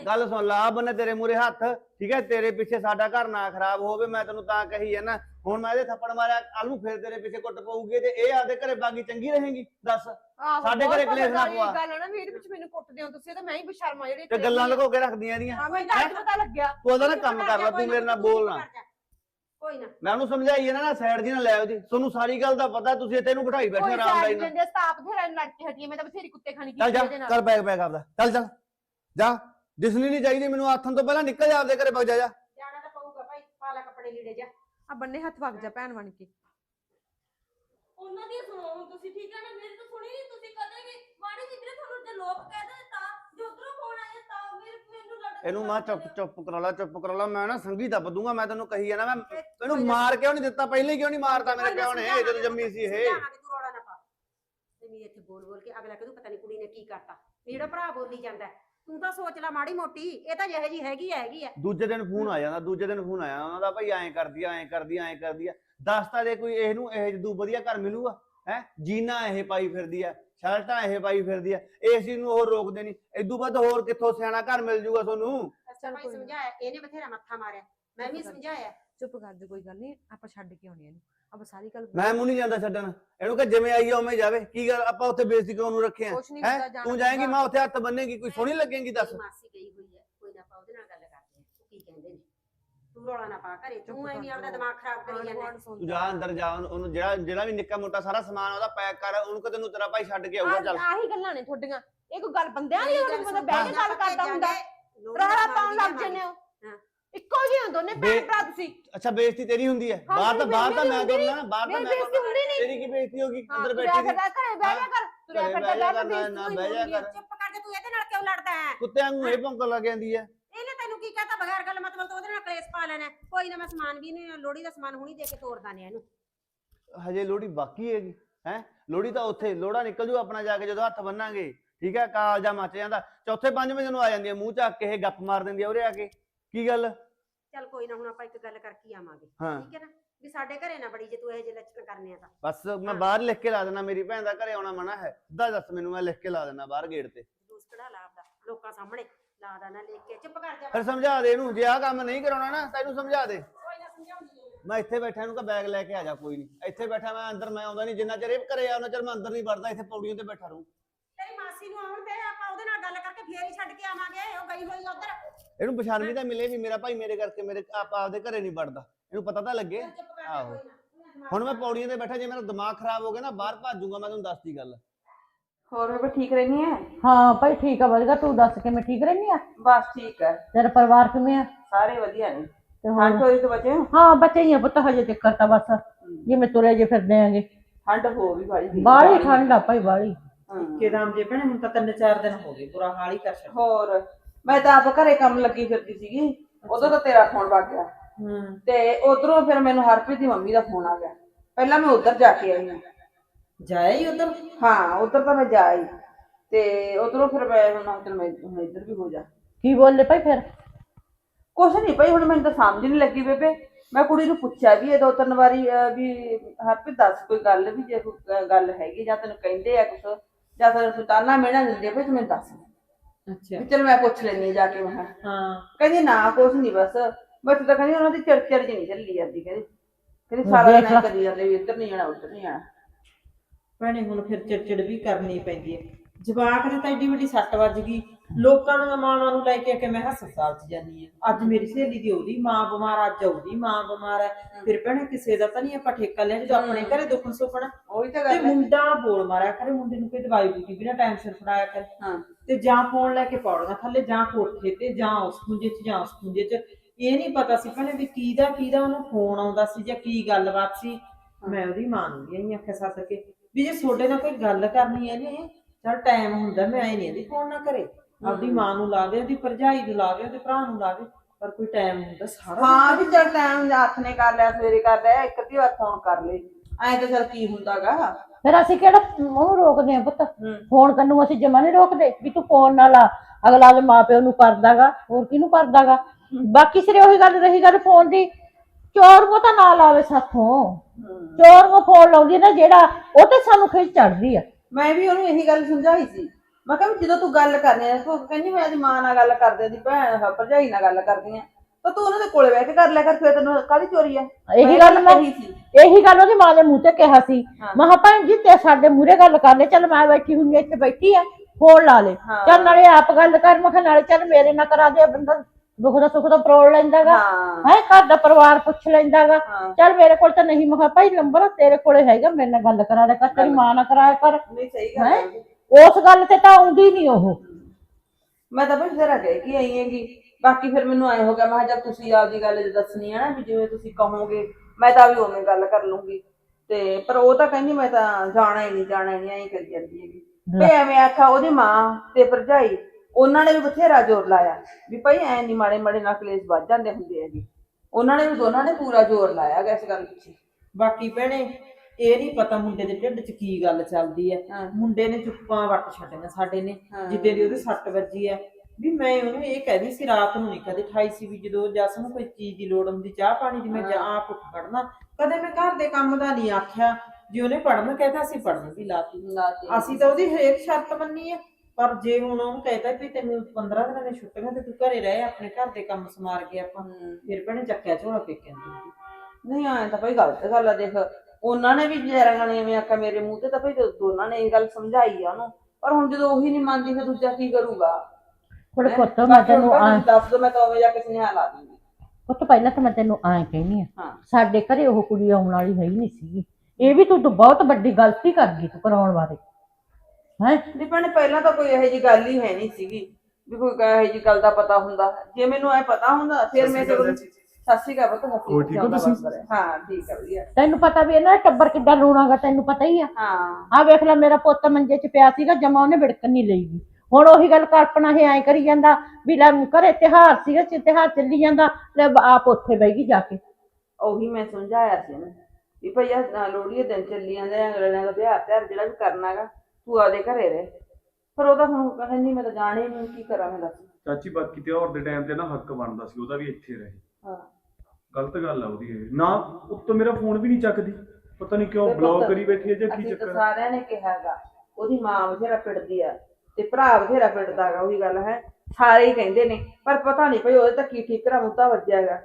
ਗੱਲ ਸੁਣ ਲਾ ਬੰਨੇ ਤੇਰੇ ਮੂਰੇ ਹੱਥ ਠੀਕ ਹੈ? ਤੇਰੇ ਪਿੱਛੇ ਸਾਡਾ ਘਰ ਨਾ ਖਰਾਬ ਹੋਵੇ ਮੈਂ ਤੈਨੂੰ ਤਾਂ ਕਹੀ ਹੈ ਨਾ। ਹੁਣ ਮੈਂ ਇਹਦੇ ਥੱਪੜ ਮਾਰਿਆ ਕੱਲ ਨੂੰ ਫਿਰ ਤੇਰੇ ਪਿੱਛੇ ਕੁੱਟ ਪਊਗੀ ਤੇ ਇਹ ਆਪਦੇ ਘਰੇ ਬਾਗੀ ਚੰਗੀ ਰਹੇਗੀ? ਦੱਸ। ਆਹੋ, ਸਾਡੇ ਬਹੁਤ ਘਰੇ ਕਲੇਸ਼ ਨਾ ਪਵਾ। ਗੱਲ ਹੈ ਨਾ ਵੀ ਇਹਦੇ ਵਿੱਚ ਮੈਨੂੰ ਕੁੱਟਦੇ ਹੋ ਤੁਸੀਂ ਇਹ ਤਾਂ ਮੈਂ ਹੀ ਬਸ਼ਰਮਾ ਜਿਹੜੀ ਤੇ ਗੱਲਾਂ ਲੁਕੋ ਕੇ ਰੱਖਦੀਆਂ ਇਹਦੀਆਂ। ਹਾਂ ਮੈਨੂੰ ਤਾਂ ਅੱਜ ਪਤਾ ਲੱਗਿਆ। ਤੂੰ ਉਹਦਾ ਨਾ ਕੰਮ ਕਰ ਲੈ ਤੂੰ ਮੇਰੇ ਨਾਲ ਬੋਲ ਨਾ। ਕੋਈ ਨਾ। ਮੈਂ ਉਹਨੂੰ ਸਮਝਾਈ ਨਾ ਨਾ ਸਾਈਡ ਜੀ ਨਾ ਲੈ ਉਹਦੀ ਤੁਹਾਨੂੰ ਸਾਰੀ ਗੱਲ ਦਾ ਪਤਾ ਤੁਸੀਂ ਇੱਥੇ ਇਹਨੂੰ ਬਿਠਾਈ ਬੈਠੇ ਕੋਈ ਆਰਾਮ ਸਾਈਡ ਨਾਲ। ਜੰਦੇ ਸਤਾਪ ਬਥੇਰਾ ਲੜ ਕੇ ਹਟੀ ਹੈ, ਮੈਂ ਤਾਂ ਬਥੇਰੀ ਕੁੱਤੇ ਖਾਣੀ ਚੱਲ ਕੀਤੀ ਜਾ ਇਹਦੇ ਨਾਲ। ਚੱਲ ਬੈਗ ਬੈਗ ਆਪਦਾ। ਚੱਲ ਚੱਲ। ਜਾ। ਦਿਸਣੀ ਨਹੀਂ ਚਾਹੀਦੀ ਮੈਨੂੰ ਆਥਣ ਤੋਂ ਪਹਿਲਾਂ ਨਿਕਲ ਜਾ ਆਪਦੇ ਘਰੇ ਵਗ ਜਾ ਜਾ। ਜਾਣਾ ਤਾਂ ਪਊਗਾ ਭਾਈ ਪਾ ਲੈ ਕੱਪੜੇ ਲੀੜੇ ਜਾ। ਆ ਬੰਨੇ ਹੱਥ ਵਗ ਜਾ ਭੈਣ ਬਣ ਕੇ। ਉਹਨਾਂ ਦੀ ਸੁਣੋ ਹੁਣ ਤੁਸੀਂ ਠੀਕ ਹੈ ਨਾ? ਮੇਰੀ ਤਾਂ ਸੁਣੀ ਨਹੀਂ ਤੁਸੀਂ ਕਦੇ ਵੀ। ਮਾੜੀ ਜੀ ਵੀਰੇ ਤੁਹਾਨੂੰ ਜੇ ਲੋਕ ਕਹਿੰਦੇ ਤਾਂ ਜੇ ਉਧਰੋਂ ਫੋਨ ਆਇਆ ਤਾਂ ਮੇਰੇ ਮੈਨੂੰ ਲੜਨ ਇਹਨੂੰ ਮੈਂ ਚੁੱਪ ਚੁੱਪ ਕਰਾ ਲਾ ਚੁੱਪ ਕਰਾ ਲਾ ਮੈਂ ਨਾ ਸੰਗੀ ਦੱਬ ਦੂੰਗਾ ਮੈਂ ਤੈਨੂੰ ਕਹੀ ਆ ਨਾ ਮੈਂ ਇਹਨੂੰ ਮਾਰ ਕਿਉਂ ਨਹੀਂ ਦਿੱਤਾ? ਪਹਿਲਾਂ ਹੀ ਕਿਉਂ ਨਹੀਂ ਮਾਰਤਾ ਮੇਰੇ ਪਿਓ ਨੇ? ਜਦੋਂ ਜੰਮੀ ਸੀ ਇਹ। ਸਮਝਾਵਾਂਗੇ, ਤੂੰ ਰੌਲਾ ਨਾ ਪਾ। ਤੇ ਵੀ ਇੱਥੇ ਬੋਲ ਬੋਲ ਕੇ ਅਗਲਾ ਕਹਦੂ ਪਤਾ ਨਹੀਂ ਕੁੜੀ ਨੇ ਕੀ ਕਰਤਾ। ਜਿਹੜਾ ਭਰਾ ਬੋਲੀ ਜਾਂਦਾ ਹੈ, ਤੂੰ ਤਾਂ ਸੋਚ ਲੈ ਮਾੜੀ ਮੋਟੀ ਇਹ ਤਾਂ ਜਿਹੇ ਜੀ ਹੈਗੀ ਆ, ਹੈਗੀ ਆ। ਦੂਜੇ ਦਿਨ ਫੋਨ ਆ ਜਾਂਦਾ ਦੂਜੇ ਦਿਨ ਫੋਨ ਆਇਆ ਉਹਨਾਂ ਦਾ ਭਾਈ ਐਂ ਕਰਦੀ ਆ ਐਂ ਕਰਦੀ ਆ ਐਂ ਕਰਦੀ ਆ। ਦੱਸਤਾ ਜੇ ਕੋਈ ਇਹਨੂੰ ਇਹ ਜਦੂ ਵਧੀਆ ਘਰ ਮਿਲੂਗਾ ਹੈ? ਜੀਨਾ ਇਹ ਪਾਈ ਫਿਰਦੀ ਆ ਸ਼ਰਟਾਂ ਇਹ ਪਾਈ ਫਿਰਦੀ ਆ ਇਸ ਚੀਜ਼ ਨੂੰ ਉਹ ਰੋਕਦੇ ਨਹੀਂ ਇਦੋਂ ਵੱਧ ਹੋਰ ਕਿੱਥੋਂ ਸਿਆਣਾ ਘਰ ਮਿਲ ਜੂਗਾ ਤੁਹਾਨੂੰ ਅੱਛਾ ਭਾਈ ਕੋਈ ਨਾ। ਸਮਝਾਇਆ ਇਹਨੇ ਬਥੇਰਾ ਮੱਥਾ ਮਾਰਿਆ ਮੈਂ ਵੀ ਸਮਝਾਇਆ। ਚੁੱਪ ਕਰ ਜਾ ਕੋਈ ਗੱਲ ਨਹੀਂ ਆਪਾਂ ਛੱਡ ਕੇ ਆਉਣੀ ਇਹਨੂੰ। ਆਪਾਂ ਸਾਰੀ ਗੱਲ ਮੈਂ ਮੂੰਹ ਨਹੀਂ ਜਾਂਦਾ ਛੱਡਣ। ਇਹਨੂੰ ਕਿ ਜਿਵੇਂ ਆਈ ਆ ਉਵੇਂ ਜਾਵੇ। ਕੀ ਗੱਲ? ਆਪਾਂ ਉੱਥੇ ਬੇਇੱਜ਼ਤੀ ਕਿਉਂ ਨੂੰ ਰੱਖੇ ਆ? ਕੁਛ ਨਹੀਂ ਹੈ? ਹੁੰਦਾ ਜਾਣਾ ਤੂੰ ਜਾਏਂਗੀ ਮੈਂ ਉੱਥੇ ਹੱਥ ਬੰਨੇਗੀ ਕੋਈ ਸੋਹਣੀ ਲੱਗੇਗੀ ਦੱਸ। ਮਾਸੀ ਗਈ ਹੋਈ ਹੈ ਕੋਈ ਨਾ ਆਪਾਂ ਉਹਦੇ ਨਾਲ ਗੱਲ ਕਰਦੇ ਉਹ ਕੀ ਕਹਿੰਦੇ ਨੇ? ਤੂੰ ਰੌਲਾ ਨਾ ਪਾ ਘਰੇ ਤੂੰ ਐਵੇਂ ਆਪਦਾ ਦਿਮਾਗ ਖਰਾਬ ਕਰੀ ਜਾਂਦਾ। ਤੂੰ ਜਾ ਅੰਦਰ ਜਾ ਉਹਨੂੰ- ਉਹਨੂੰ ਜਿਹੜਾ ਜਿਹੜਾ ਵੀ ਨਿੱਕਾ ਮੋਟਾ ਸਾਰਾ ਸਮਾਨ ਉਹਦਾ ਪੈਕ ਕਰ ਉਹਨੂੰ ਕਿ ਤੈਨੂੰ ਤੇਰਾ ਭਾਈ ਛੱਡ ਕੇ ਆਊਗਾ ਚੱਲ। ਆਹੀ ਗੱਲਾਂ ਨੇ ਤੁਹਾਡੀਆਂ। ਇਹ ਕੋਈ ਗੱਲ ਬੰਦਿਆਂ ਦੀ ਹੋਣੀ ਮਤਲਬ ਬਹਿ ਕੇ ਗੱਲ ਕਰਦਾ ਹੁੰਦਾ ਲੋੜੀ ਰੌਲਾ ਨਾ ਪਾਉਣ ਲੱਗ ਮਾਰੀ ਜੰਨੇ ਹੋ ਹਾਂ। ਹੋ ਦੋਨੇ ਭੈਣ ਭਰਾ ਤੁਸੀਂ। ਅੱਛਾ ਬੇਇੱਜ਼ਤੀ ਤੇਰੀ ਹੁੰਦੀ ਹੈ। ਬਾਹਰ ਤਾਂ ਬਾਹਰ ਤਾਂ ਮੈਂ ਕਰਨਾ ਬਾਹਰ ਤਾਂ ਮੈਂ ਕਰਨਾ। ਤੇਰੀ ਕੀ ਬੇਇੱਜ਼ਤੀ ਹੋਗੀ ਅੰਦਰ ਬੈਠੀ ਫਿਰਦਾ ਘਰੇ ਬਹਿ ਜਾ ਕਰ। ਤੁਰਿਆ ਫਿਰਦਾ ਕਰ, ਬਹਿ ਜਾ ਕਰ। ਚੁੱਪ ਕਰਕੇ ਤੂੰ ਇਹਦੇ ਨਾਲ ਕਿਉਂ ਲੜਦਾ ਹੈ? ਕੁੱਤਿਆਂ ਨੂੰ ਇਹ ਭੌਂਕਣ ਲੱਗ ਜਾਂਦੀ ਹੈ। ਇਹਨੇ ਤੈਨੂੰ ਕੀ ਕਹਤਾ? ਬਗੈਰ ਗੱਲ ਮਤਲਬ ਤੋਂ ਉਹਦੇ ਨਾਲ ਕਲੇਸ਼ ਪਾ ਲੈਣਾ। ਕੋਈ ਨਾ ਮੈਂ ਸਮਾਨ ਵੀ ਨਹੀਂ ਲੋੜੀ ਦਾ ਸਮਾਨ ਹੁਣੀ ਦੇ ਕੇ ਤੋਰਦਾ ਨੇ ਇਹਨੂੰ। ਹਜੇ ਲੋੜੀ ਬਾਕੀ ਹੈਗੀ ਹੈ? ਲੋੜੀ ਤਾਂ ਉੱਥੇ ਲੋੜਾ ਨਿਕਲ ਜੂ ਆਪਣਾ ਜਾ ਕੇ ਜਦੋਂ ਹੱਥ ਬੰਨਾਂਗੇ। ਠੀਕ ਹੈ ਕਾਲਜਾ ਮੱਚ ਜਾਂਦਾ। ਚੌਥੇ ਪੰਜਵੇਂ ਦਿਨ ਆ ਜਾਂਦੀ ਹੈ ਮੂੰਹ ਚੱਕ ਕੇ ਇਹ ਗੱਪ ਮਾਰ ਦਿੰਦੀ ਹੈ ਉਰੇ ਆ ਕੇ। ਕੀ ਗੱਲ? ਚੱਲ ਕੋਈ ਨਾ ਹੁਣ ਆਪਾਂ ਇੱਕ ਗੱਲ ਕਰਕੇ ਹੀ ਆਵਾਂਗੇ। ਹਾਂ। ਠੀਕ ਹੈ ਨਾ? ਵੀ ਸਾਡੇ ਘਰੇ ਨਾ ਬੜੀ ਜੇ ਤੂੰ ਇਹ ਜਿਹੇ ਲੱਛਣ ਕਰਨੇ ਆ ਤਾਂ। ਬਸ ਮੈਂ ਬਾਹਰ ਲਿਖ ਕੇ ਲਾ ਦੇਣਾ ਮੇਰੀ ਭੈਣ ਦਾ ਘਰੇ ਆਉਣਾ ਮਨਾ ਹੈ। ਸਿੱਧਾ ਦੱਸ ਮੈਨੂੰ ਮੈਂ ਲਿਖ ਕੇ ਲਾ ਦੇਣਾ ਬਾਹਰ ਗੇਟ ਤੇ। ਜੂਸ ਕਢਾ ਲਾ ਆਪਦਾ ਲੋਕਾਂ ਸਾਹਮਣੇ। ਲਾ ਦਾ ਨਾ ਲਿਖ ਕੇ ਚੁੱਪ ਕਰ ਜਾ। ਫਿਰ ਸਮਝਾ ਦੇ ਇਹਨੂੰ ਜੇ ਆਹ ਕੰਮ ਨਹੀਂ ਕਰਾਉਣਾ ਨਾ ਤੈਨੂੰ ਸਮਝਾ ਦੇ। ਕੋਈ ਨਾ ਸਮਝਾਉਂਦੀ ਆ ਮੈਂ ਇੱਥੇ ਬੈਠਾ ਇਹਨੂੰ ਕਹ ਬੈਗ ਲੈ ਕੇ ਆ ਜਾ ਕੋਈ ਨਹੀਂ। ਇੱਥੇ ਬੈਠਾ ਮੈਂ ਅੰਦਰ ਮੈਂ ਆਉਂਦਾ ਨਹੀਂ ਜਿੰਨਾ ਚਿਰ ਇਹ ਘਰੇ ਆ ਉਹਨਾਂ ਚਿਰ ਮੈਂ ਅੰਦਰ ਨਹੀਂ ਵੜਦਾ ਇੱਥੇ ਪੌੜੀਆਂ ਤੇ ਬੈਠਾ ਰਹੂੰ। ਤੇਰੀ ਮਾਸੀ ਨੂੰ ਆਉਣ ਦੇ ਆਪਾਂ ਉਹਦੇ ਨਾਲ ਗੱਲ ਕਰਕੇ ਫੇਰ ਹੀ ਛੱਡ ਕੇ ਆਵਾਂਗੇ ਉਹ ਗਈ ਹੋਈ ਉਧਰ। ਇਹਨੂੰ ਪਛਾਣ ਵੀ ਤਾਂ ਮਿਲੇ ਵੀ ਮੇਰਾ ਭਾਈ ਮੇਰੇ ਕਰਕੇ ਮੇਰੇ ਆਪ ਆਪਦੇ ਘਰੇ ਨਹੀਂ ਵੜਦਾ। ਇਹਨੂੰ ਪਤਾ ਤਾਂ ਲੱਗੇ। ਆਹੋ। ਹੁਣ ਮੈਂ ਪੌੜੀਆਂ ਤੇ ਬੈਠਾ ਜੇ ਮੇਰਾ ਦਿਮਾਗ ਖਰਾਬ ਹੋ ਗਿਆ ਨਾ ਬਾਹਰ ਭੱਜੂਗਾ ਮੈਂ ਤੁਹਾਨੂੰ ਦੱਸਦੀ ਗੱਲ। ਹੋਰ ਬੇਬੇ ਠੀਕ ਰਹਿਨੀ ਹੈ ਹਾਂ ਭਾਈ ਠੀਕ ਆ ਵਧੀਆ। ਤੂੰ ਦੱਸ ਕਿਵੇਂ ਠੀਕ ਰਹਿਨੀ ਆ? ਬਸ ਠੀਕ ਹੈ ਤੇਰਾ ਪਰਿਵਾਰ ਕਿਵੇਂ ਆ? ਸਾਰੇ ਵਧੀਆ ਨੇ। ਤੇ ਠੰਡ ਹੋਈ ਤੇ ਬਚੇ ਹੋ? ਹਾਂ ਬੱਚੇ ਹੀ ਆ ਪੁੱਤ ਹਜੇ ਚੱਕਰ ਤਾਂ ਬਸ। ਜਿਵੇਂ ਤੁਰੇ ਜੇ ਫਿਰਦੇ ਆਂਗੇ। ਠੰਡ ਹੋ ਵੀ ਬੜੀ ਬਾਹਲੀ ਠੰਡ ਆ ਭਾਈ ਬਾਹਲੀ। ਕਿਦਾਂ ਜੇ ਭੈਣੇ ਹੁਣ ਤਾਂ ਤਿੰਨ ਚਾਰ ਦਿਨ ਹੋ ਗਏ ਬੁਰਾ ਹਾਲ ਹੀ ਕਰ ਛੱਡ ਹੋਰ? ਮੈਂ ਤਾਂ ਆਪ ਘਰੇ ਕੰਮ ਲੱਗੀ ਫਿਰਦੀ ਸੀਗੀ। ਉਦੋਂ ਤਾਂ ਤੇਰਾ ਫੋਨ ਵੱਜ ਗਿਆ। ਹੂੰ। ਤੇ ਉਧਰੋਂ ਫਿਰ ਮੈਨੂੰ ਹਰਪ੍ਰੀਤ ਦੀ ਮੰਮੀ ਦਾ ਫੋਨ ਆ ਗਿਆ। ਪਹਿਲਾਂ ਮੈਂ ਉਧਰ ਜਾ ਕੇ ਆਈ ਹਾਂ। ਜਾਇਆ ਹੀ ਉਧਰ? ਹਾਂ ਉਧਰ ਤਾਂ ਮੈਂ ਜਾ ਆਈ। ਤੇ ਉਧਰੋਂ ਫਿਰ ਮੈਂ ਹੁਣ ਚਲ ਮੈਂ ਹੁਣ ਇੱਧਰ ਵੀ ਹੋ ਜਾ। ਕੀ ਬੋਲੇ ਭਾਈ ਫਿਰ? ਕੁਛ ਨਹੀਂ ਭਾਈ ਹੁਣ ਮੈਨੂੰ ਤਾਂ ਸਮਝ ਨਹੀਂ ਲੱਗੀ ਬੇਬੇ। ਮੈਂ ਕੁੜੀ ਨੂੰ ਪੁੱਛਿਆ ਵੀ ਇਹ ਦੋ ਤਿੰਨ ਵਾਰੀ ਅਹ, ਵੀ ਹਰਪ੍ਰੀਤ ਦੱਸ ਕੋਈ ਗੱਲ ਵੀ ਜੇ ਕੋਈ ਗੱਲ ਹੈਗੀ ਜਾਂ ਤੈਨੂੰ ਕਹਿੰਦੇ ਆ ਕੁਛ ਜਾਂ ਤਾਨਾ ਮਿਹਣਾ ਦਿੰਦੇ ਵੀ ਤੂੰ ਮੈਨੂੰ ਦੱਸ। ਅੱਛਾ। ਵੀ ਚਲ ਮੈਂ ਪੁੱਛ ਲੈਣੀ ਜਾ ਕੇ ਮੈਂ ਕਿਹਾ। ਹਾਂ। ਕਹਿੰਦੀ ਨਾ ਕੁਛ ਨਹੀਂ ਬਸ ਬਸ ਤਾਂ ਕਹਿੰਦੀ ਉਹਨਾਂ ਦੀ ਚਰਚਰ ਜੀ ਨਹੀਂ ਚੱਲੀ ਜਾਂਦੀ ਕਹਿੰਦੀ। ਕਹਿੰਦੀ ਸਾਰਾ ਦਿਨ। ਐਂ ਕਰੀ ਜਾਂਦੇ ਵੀ ਇੱਧਰ ਨਹੀਂ ਜਾਣਾ ਉੱਧਰ ਨਹੀਂ ਜਾਣਾ। ਭੈਣੇ ਹੁਣ ਫਿਰ ਚਿੜਚਿੜ ਵੀ ਕਰਨੀ ਪੈਂਦੀ ਹੈ। ਜਵਾਕ ਦੇ ਤਾਂ ਏਡੀ ਵੱਡੀ ਸੱਟ ਵੱਜ ਗਈ। ਲੋਕਾਂ ਦੀਆਂ ਮਾਵਾਂ ਨੂੰ ਲੈ ਕੇ ਕੇ ਮੈਂ ਹਸਪਤਾਲ 'ਚ ਜਾਨੀ ਆ। ਅੱਜ ਮੇਰੀ ਸਹੇਲੀ ਦੀ ਉਹਦੀ ਮਾਂ ਬਿਮਾਰ ਅੱਜ ਉਹਦੀ ਮਾਂ ਬਿਮਾਰ ਹੈ। ਫਿਰ ਭੈਣੇ ਕਿਸੇ ਦਾ ਤਾਂ ਨਹੀਂ ਆਪਾਂ ਠੇਕਾ ਲਿਆ ਜਦੋਂ ਆਪਣੇ ਘਰੇ ਦੁੱਖ ਸੁੱਖਣਾ ਉਹੀ ਤਾਂ ਤੇ ਗੱਲ ਹੈ ਮੁੰਡਾ ਬੋਲ ਮਾਰਿਆ ਕਰੇ ਮੁੰਡੇ ਨੂੰ ਕੋਈ ਦਵਾਈ ਬੂਟੀ ਵੀ ਨਾ ਟਾਈਮ ਸਿਰ ਫੜਾਇਆ ਕਰ। ਹਾਂ। ਤੇ ਜਾਂ ਫੋਨ ਲੈ ਕੇ ਪੌੜੀਆਂ ਥੱਲੇ ਜਾਂ ਕੋਠੇ ਤੇ ਜਾਂ ਉਸ ਖੁੰਝੇ 'ਚ ਜਾਂ ਉਸ ਖੁੰਝੇ 'ਚ। ਇਹ ਨਹੀਂ ਪਤਾ ਸੀ ਭੈਣੇ ਵੀ ਕਿਹਦਾ ਕਿਹਦਾ ਉਹਨੂੰ ਫੋਨ ਆਉਂਦਾ ਸੀ ਜਾਂ ਕੀ ਗੱਲਬਾਤ ਸੀ। ਮੈਂ ਉਹਦੀ ਮਾਂ ਨੂੰ ਵੀ ਆਖਿਆ ਸੱਦ ਕੇ ਵੀ ਜੇ ਤੁਹਾਡੇ ਨਾਲ ਕੋਈ ਗੱਲ ਕਰਨੀ ਹੈ ਨੇ ਚਲ ਟਾਈਮ ਹੁੰਦਾ ਮੈਂ ਆਈ ਨਹੀਂ ਇਹਦੀ ਫੋਨ ਨਾ ਕਰੇ। ਆਪਦੀ ਮਾਂ ਨੂੰ ਲਾਵੇ ਉਹਦੀ ਭਰਜਾਈ ਨੂੰ ਲਾਵੇ ਉਹਦੇ ਭਰਾ ਨੂੰ ਲਾਵੇ ਪਰ ਕੋਈ ਟਾਈਮ ਹੁੰਦਾ ਸਾਰਾ ਹਾਂ ਵੀ ਚਲ ਟਾਈਮ ਹੱਥ ਨੇ ਕਰ ਲਿਆ ਸਵੇਰੇ ਕਰ ਲਿਆ ਇੱਕ ਅੱਧੀ ਵਾਰ ਫੋਨ ਕਰ ਲਈ ਐਂ ਤਾਂ ਚਲ ਕੀ ਹੁੰਦਾਗਾ। ਫਿਰ ਅਸੀਂ ਕਿਹੜਾ ਉਹਨੂੰ ਰੋਕਦੇ ਆ ਪੁੱਤ? ਫੋਨ ਕਰਨ ਨੂੰ ਅਸੀਂ ਜਮਾ ਨਹੀਂ ਰੋਕਦੇ ਵੀ ਤੂੰ ਫੋਨ ਨਾ ਲਾ। ਅਗਲਾ ਦੇ ਮਾਪਿਓ ਨੂੰ ਕਰਦਾਗਾ ਹੋਰ ਕਿਹਨੂੰ ਕਰਦਾਗਾ? ਬਾਕੀ ਸਿਰੇ ਉਹੀ ਗੱਲ ਰਹੀ ਗੱਲ ਫੋਨ ਦੀ ਚੋਰ ਨੂੰ ਤਾਂ ਨਾ ਲਾਵੇ ਸਾਥੋਂ। ਚੋਰ ਨੂੰ ਫੋਨ ਲਾਉਂਦੀ ਨਾ ਜਿਹੜਾ ਉਹ ਤੇ ਸਾਨੂੰ ਖਿੱਚ ਚੜਦੀ ਆ। ਮੈਂ ਵੀ ਉਹਨੂੰ ਇਹੀ ਗੱਲ ਸਮਝਾਈ ਸੀ। ਮੈਂ ਕਿਹਾ ਵੀ ਜਦੋਂ ਤੂੰ ਗੱਲ ਕਰਨੀ ਹੈ ਤੂੰ ਕਹਿੰਦੀ ਮੈਂ ਆਪਣੀ ਮਾਂ ਨਾਲ ਗੱਲ ਕਰਦੀ ਆਂ, ਦੀ ਭੈਣ ਨਾਲ ਭਰਜਾਈ ਨਾਲ ਗੱਲ ਕਰਦੀ ਆ। ਤਾਂ ਤੂੰ ਉਹਨਾਂ ਦੇ ਕੋਲੇ ਬਹਿ ਕੇ ਕਰ ਲਿਆ ਕਰ ਫਿਰ ਤੈਨੂੰ ਕਾਹਦੀ ਚੋਰੀ ਆ? ਇਹੀ ਗੱਲ ਮੈਂ ਕਹੀ ਸੀ। ਇਹੀ ਗੱਲ ਉਹਦੀ ਮਾਂ ਦੇ ਮੂੰਹ ਤੇ ਕਿਹਾ ਸੀ। ਮੈਂ ਕਿਹਾ ਭੈਣ ਜੀ ਤੇ ਸਾਡੇ ਮੂਹਰੇ ਗੱਲ ਕਰ ਲੈ ਚੱਲ ਮੈਂ ਬੈਠੀ ਹੁੰਦੀ ਆ, ਇੱਥੇ ਬੈਠੀ ਆ ਫੋਨ ਲਾ ਲੈ। ਚੱਲ ਨਾਲੇ ਆਪ ਗੱਲ ਕਰ ਮੈਂ ਕਿਹਾ ਨਾਲੇ ਚੱਲ ਮੇਰੇ ਨਾਲ ਕਰਾ ਦੇ ਬੰਦਾ ਦੁੱਖ ਦਾ ਸੁੱਖ ਦਾ ਪਰੋੜ ਲੈਂਦਾਗਾ। ਹਾਂ। ਘਰ ਦਾ ਪਰਿਵਾਰ ਪੁੱਛ ਲੈਂਦਾਗਾ। ਚੱਲ ਮੇਰੇ ਕੋਲ ਤਾਂ ਨਹੀਂ ਮੈਂ ਕਿਹਾ ਭਾਈ ਨੰਬਰ ਤੇਰੇ ਕੋਲੇ ਹੈਗਾ ਮੇਰੇ ਨਾਲ ਗੱਲ ਕਰਾ ਦੇ ਕਰ ਤੇਰੀ ਮਾਂ ਨਾਲ ਕਰਾਇਆ ਕਰ। ਨਹੀਂ ਸਹੀ ਗੱਲ ਹੈਂ? ਉਸ ਗੱਲ ਤੇ ਤਾਂ ਆਉਂਦੀ ਨਹੀਂ ਉਹ। ਮੈਂ ਤਾਂ ਬਸ ਜਰਾ ਕਹਿ ਕੇ ਆਈ ਹੈਗੀ। ਬਾਕੀ ਫਿਰ ਮੈਨੂੰ ਐ ਹੋ ਗਿਆ ਮੈਂ ਕਿਹਾ ਜਦ ਤੁਸੀਂ ਆਪਦੀ ਗੱਲ ਜੇ ਦੱਸਣੀ ਹੈ ਨਾ ਵੀ ਜਿਵੇਂ ਤੁਸੀਂ ਕਹੋਗੇ ਮੈਂ ਤਾਂ ਵੀ ਉਵੇਂ ਗੱਲ ਕਰ ਲੂੰਗੀ। ਤੇ ਪਰ ਉਹ ਤਾਂ ਕਹਿੰਦੀ ਮੈਂ ਤਾਂ ਜਾਣਾ ਹੀ ਨਹੀਂ ਜਾਣਾ ਹੀ ਨਹੀਂ ਐਂ ਕਰੀ ਜਾਂਦੀ ਹੈਗੀ। ਵੀ ਐਵੇਂ ਆਖਾ ਉਹਦੀ ਮਾਂ ਤੇ ਭਰਜਾਈ ਉਹਨਾਂ ਨੇ ਵੀ ਬਥੇਰਾ ਜ਼ੋਰ ਲਾਇਆ। ਵੀ ਭਾਈ ਐ ਨਹੀਂ ਮਾੜੇ ਮਾੜੇ ਨਾਲ ਕਲੇਸ਼ ਵੱਜ ਜਾਂਦੇ ਹੁੰਦੇ ਹੈਗੇ। ਉਹਨਾਂ ਨੇ ਵੀ ਦੋਨਾਂ ਨੇ ਪੂਰਾ ਜ਼ੋਰ ਲਾਇਆ ਗਾ ਇਸ ਗੱਲ ਪਿੱਛੇ। ਬਾਕੀ ਭੈਣੇ ਇਹ ਨਹੀਂ ਪਤਾ ਮੁੰਡੇ ਦੇ ਢਿੱਡ 'ਚ ਕੀ ਗੱਲ ਚੱਲਦੀ ਹੈ। ਹਾਂ। ਮੁੰਡੇ ਨੇ ਚੁੱਪਾਂ ਵੱਟ ਛੱਡੀਆਂ ਸਾਡੇ ਨੇ ਹਾਂ। ਜਿੱਦੇ ਦੀ ਉਹਦੇ ਸੱਟ ਵੱਜੀ ਹੈ। ਵੀ ਮੈਂ ਉਹਨੂੰ ਇਹ ਕਹਿੰਦੀ ਸੀ ਰਾਤ ਨੂੰ ਨਹੀਂ ਕਦੇ ਠਾਈ ਸੀ ਵੀ ਜਦੋਂ ਜਸ ਨੂੰ ਕੋਈ ਚੀਜ਼ ਦੀ ਲੋੜ ਹੁੰਦੀ ਚਾਹ ਪਾਣੀ ਦੀ ਮੈਂ ਜਾਂ ਆਪ ਉੱਠ ਖੜਨਾ। ਕਦੇ ਮੈਂ ਘਰ ਦੇ ਕੰਮ ਦਾ ਨਹੀਂ ਆਖਿਆ। ਜੇ ਉਹਨੇ ਪੜਨ ਕਹਿਤਾ ਸੀ ਪੜਨ ਦੀ ਲਾਤੀ ਲਾਤੀ। ਅਸੀਂ ਤਾਂ ਉਹਦੀ ਹਰੇਕ ਸ਼ਰਤ ਮੰਨੀ ਹੈ। ਪਰ ਜੇ ਹੁਣ ਉਹਨੂੰ ਕਹਿਤਾ ਵੀ ਤੈਨੂੰ 15 ਦਿਨਾਂ ਦੀ ਛੁੱਟੀਆਂ ਤੇ ਤੂੰ ਘਰੇ ਰਹਿ ਆਪਣੇ ਘਰ ਦੇ ਕੰਮ ਸਮਾਰ ਕੇ ਆਪਾਂ ਹਮ। ਫਿਰ ਭੈਣੇ ਚੱਕਿਆ ਝੋਲਾ ਪੇਕਿਆਂ ਦੀ ਨਹੀਂ ਆਇਆ ਤਾਂ ਭਾਈ ਗਲਤ ਗੱਲ ਆ ਦੇਖ। ਉਹਨਾਂ ਨੇ ਵੀ ਵਿਚਾਰਿਆਂ ਨੇ ਐਵੇਂ ਆਖਿਆ ਮੇਰੇ ਮੂੰਹ ਤੇ ਤਾਂ ਭਾਈ ਦੋ- ਦੋਨਾਂ ਨੇ ਇਹ ਗੱਲ ਸਮਝਾਈ ਆ ਉਹਨੂੰ। ਪਰ ਹੁਣ ਜਦੋਂ ਉਹੀ ਨਹੀਂ ਮੰਨਦੀ ਫਿਰ ਦੂਜਾ ਕੀ ਕਰੂਗਾ? ਕੋਲ ਹੈਂ? ਪੁੱਤ ਮੈਂ ਬਾਕੀ ਤੈਨੂੰ ਆਂ ਮੈਨੂੰ ਦੱਸ ਦੋ ਮੈਂ ਤਾਂ ਉਵੇਂ ਜਾ ਕੇ ਸੁਨੇਹਾ ਲਾ ਦੂੰਗੀ ਪੁੱਤ ਪਹਿਲਾਂ ਤਾਂ ਮੈਂ ਤੈਨੂੰ ਆਂ ਕਹਿਨੀ ਆ ਹਾਂ। ਸਾਡੇ ਘਰੇ ਉਹ ਕੁੜੀ ਆਉਣ ਵਾਲੀ ਹੈ ਹੀ ਨਹੀਂ ਸੀਗੀ। ਇਹ ਵੀ ਤੂੰ ਤਾਂ ਬਹੁਤ ਵੱਡੀ ਗਲਤੀ ਕਰ ਗਈ ਤੂੰ ਕਰਾਉਣ ਬਾਰੇ। ਹੈ? ਨਹੀਂ ਭੈਣੇ ਪਹਿਲਾਂ ਤਾਂ ਕੋਈ ਇਹੋ ਜੀ ਗੱਲ ਹੀ ਹੈ ਨਹੀਂ ਸੀਗੀ ਵੀ ਕੋਈ ਇਹੋ ਜੀ ਗੱਲ ਦਾ ਪਤਾ ਹੁੰਦਾ। ਜੇ ਮੈਨੂੰ ਐ ਪਤਾ ਹੁੰਦਾ ਫਿਰ ਮੈਂ ਤੇ ਸਤਿ ਸ਼੍ਰੀ ਅਕਾਲ ਪੁੱਤ ਹੋਰ ਠੀਕ ਹੋ ਤੁਸੀਂ? ਹਾਂ ਠੀਕ ਹੈ ਵਧੀਆ। ਤੈਨੂੰ ਪਤਾ ਵੀ ਇਹਨਾਂ ਦਾ ਟੱਬਰ ਕਿੱਦਾਂ ਲੂਣਾਗਾ ਤੈਨੂੰ ਪਤਾ ਹੀ ਆ। ਹਾਂ। ਆ ਵੇਖ ਲੈ ਮੇਰਾ ਪੁੱਤ ਮੰਜੇ 'ਚ ਪਿਆ ਸੀਗਾ ਜਮਾ ਉਹਨੇ ਵਿੜਕਣ ਨਹੀਂ ਲਈਗੀ ਹੁਣ ਉਹੀ ਗੱਲ ਕਲਪਨਾ ਇਹ ਐਂ ਕਰੀ ਜਾਂਦਾ ਵੀ ਲੈ ਘਰੇ ਤਿਉਹਾਰ ਸੀਗਾ ਚ ਚੱਲੀ ਜਾਂਦਾ ਲੈ ਆਪ ਉੱਥੇ ਬਹਿ ਗਈ ਜਾ ਕੇ। ਉਹੀ ਮੈਂ ਸਮਝਾਇਆ ਸੀ ਉਹਨੂੰ ਵੀ ਭਈ ਆ ਲੋਹੜੀ ਦੇ ਦਿਨ ਚੱਲੀ ਜਾਂਦੇ ਆ ਅਗਲੇ ਦਾ ਵਿਆਹ ਤਿਆਰ ਜਿਹੜਾ ਵੀ ਕਰਨਾਗਾ ਤੂੰ ਆਦੇ ਘਰੇ ਰਹਿ। ਪਰ ਉਹਦਾ ਹੁਣ ਕਹਿੰਦੀ ਮੈਂ ਤਾਂ ਜਾਣਾ ਨਹੀਂ ਕੀ ਕਰਾਂ ਮੈਂ ਦੱਸ। ਚਾਚੀ ਬਾਕੀ ਤਿਉਹਾਰ ਦੇ ਟਾਈਮ ਤੇ ਨਾ ਹੱਕ ਬਣਦਾ ਸੀ ਉਹਦਾ ਵੀ ਇੱਥੇ ਰਹੇ। ਹਾਂ। ਗਲਤ ਗੱਲ ਆ ਉਹਦੀ ਇਹ। ਨਾ ਉੱਤੋਂ ਮੇਰਾ ਫੋਨ ਵੀ ਨਹੀਂ ਚੱਕਦੀ। ਪਤਾ ਨਹੀਂ ਕਿਉਂ ਬਲੌਕ ਕਰੀ ਬੈਠੀ ਹੈ ਜਾਂ ਕੀ ਅਸੀਂ ਤਾਂ ਚੱਕਰ ਆ? ਸਾਰਿਆਂ ਨੇ ਕਿਹਾਗਾ ਉਹਦੀ ਮਾਂ ਬਥੇਰਾ ਪਿੜਦੀ ਆ ਤੇ ਭਰਾ ਬਥੇਰਾ ਪਿੜਦਾਗਾ ਉਹੀ ਗੱਲ ਹੈ। ਸਾਰੇ ਹੀ ਕਹਿੰਦੇ ਨੇ ਪਰ ਪਤਾ ਨਹੀਂ ਭਈ ਉਹਦੇ ਤਾਂ ਕੀ ਠੀਕਰਾ ਮੁੱਦਾ ਵੱਜਿਆਗਾ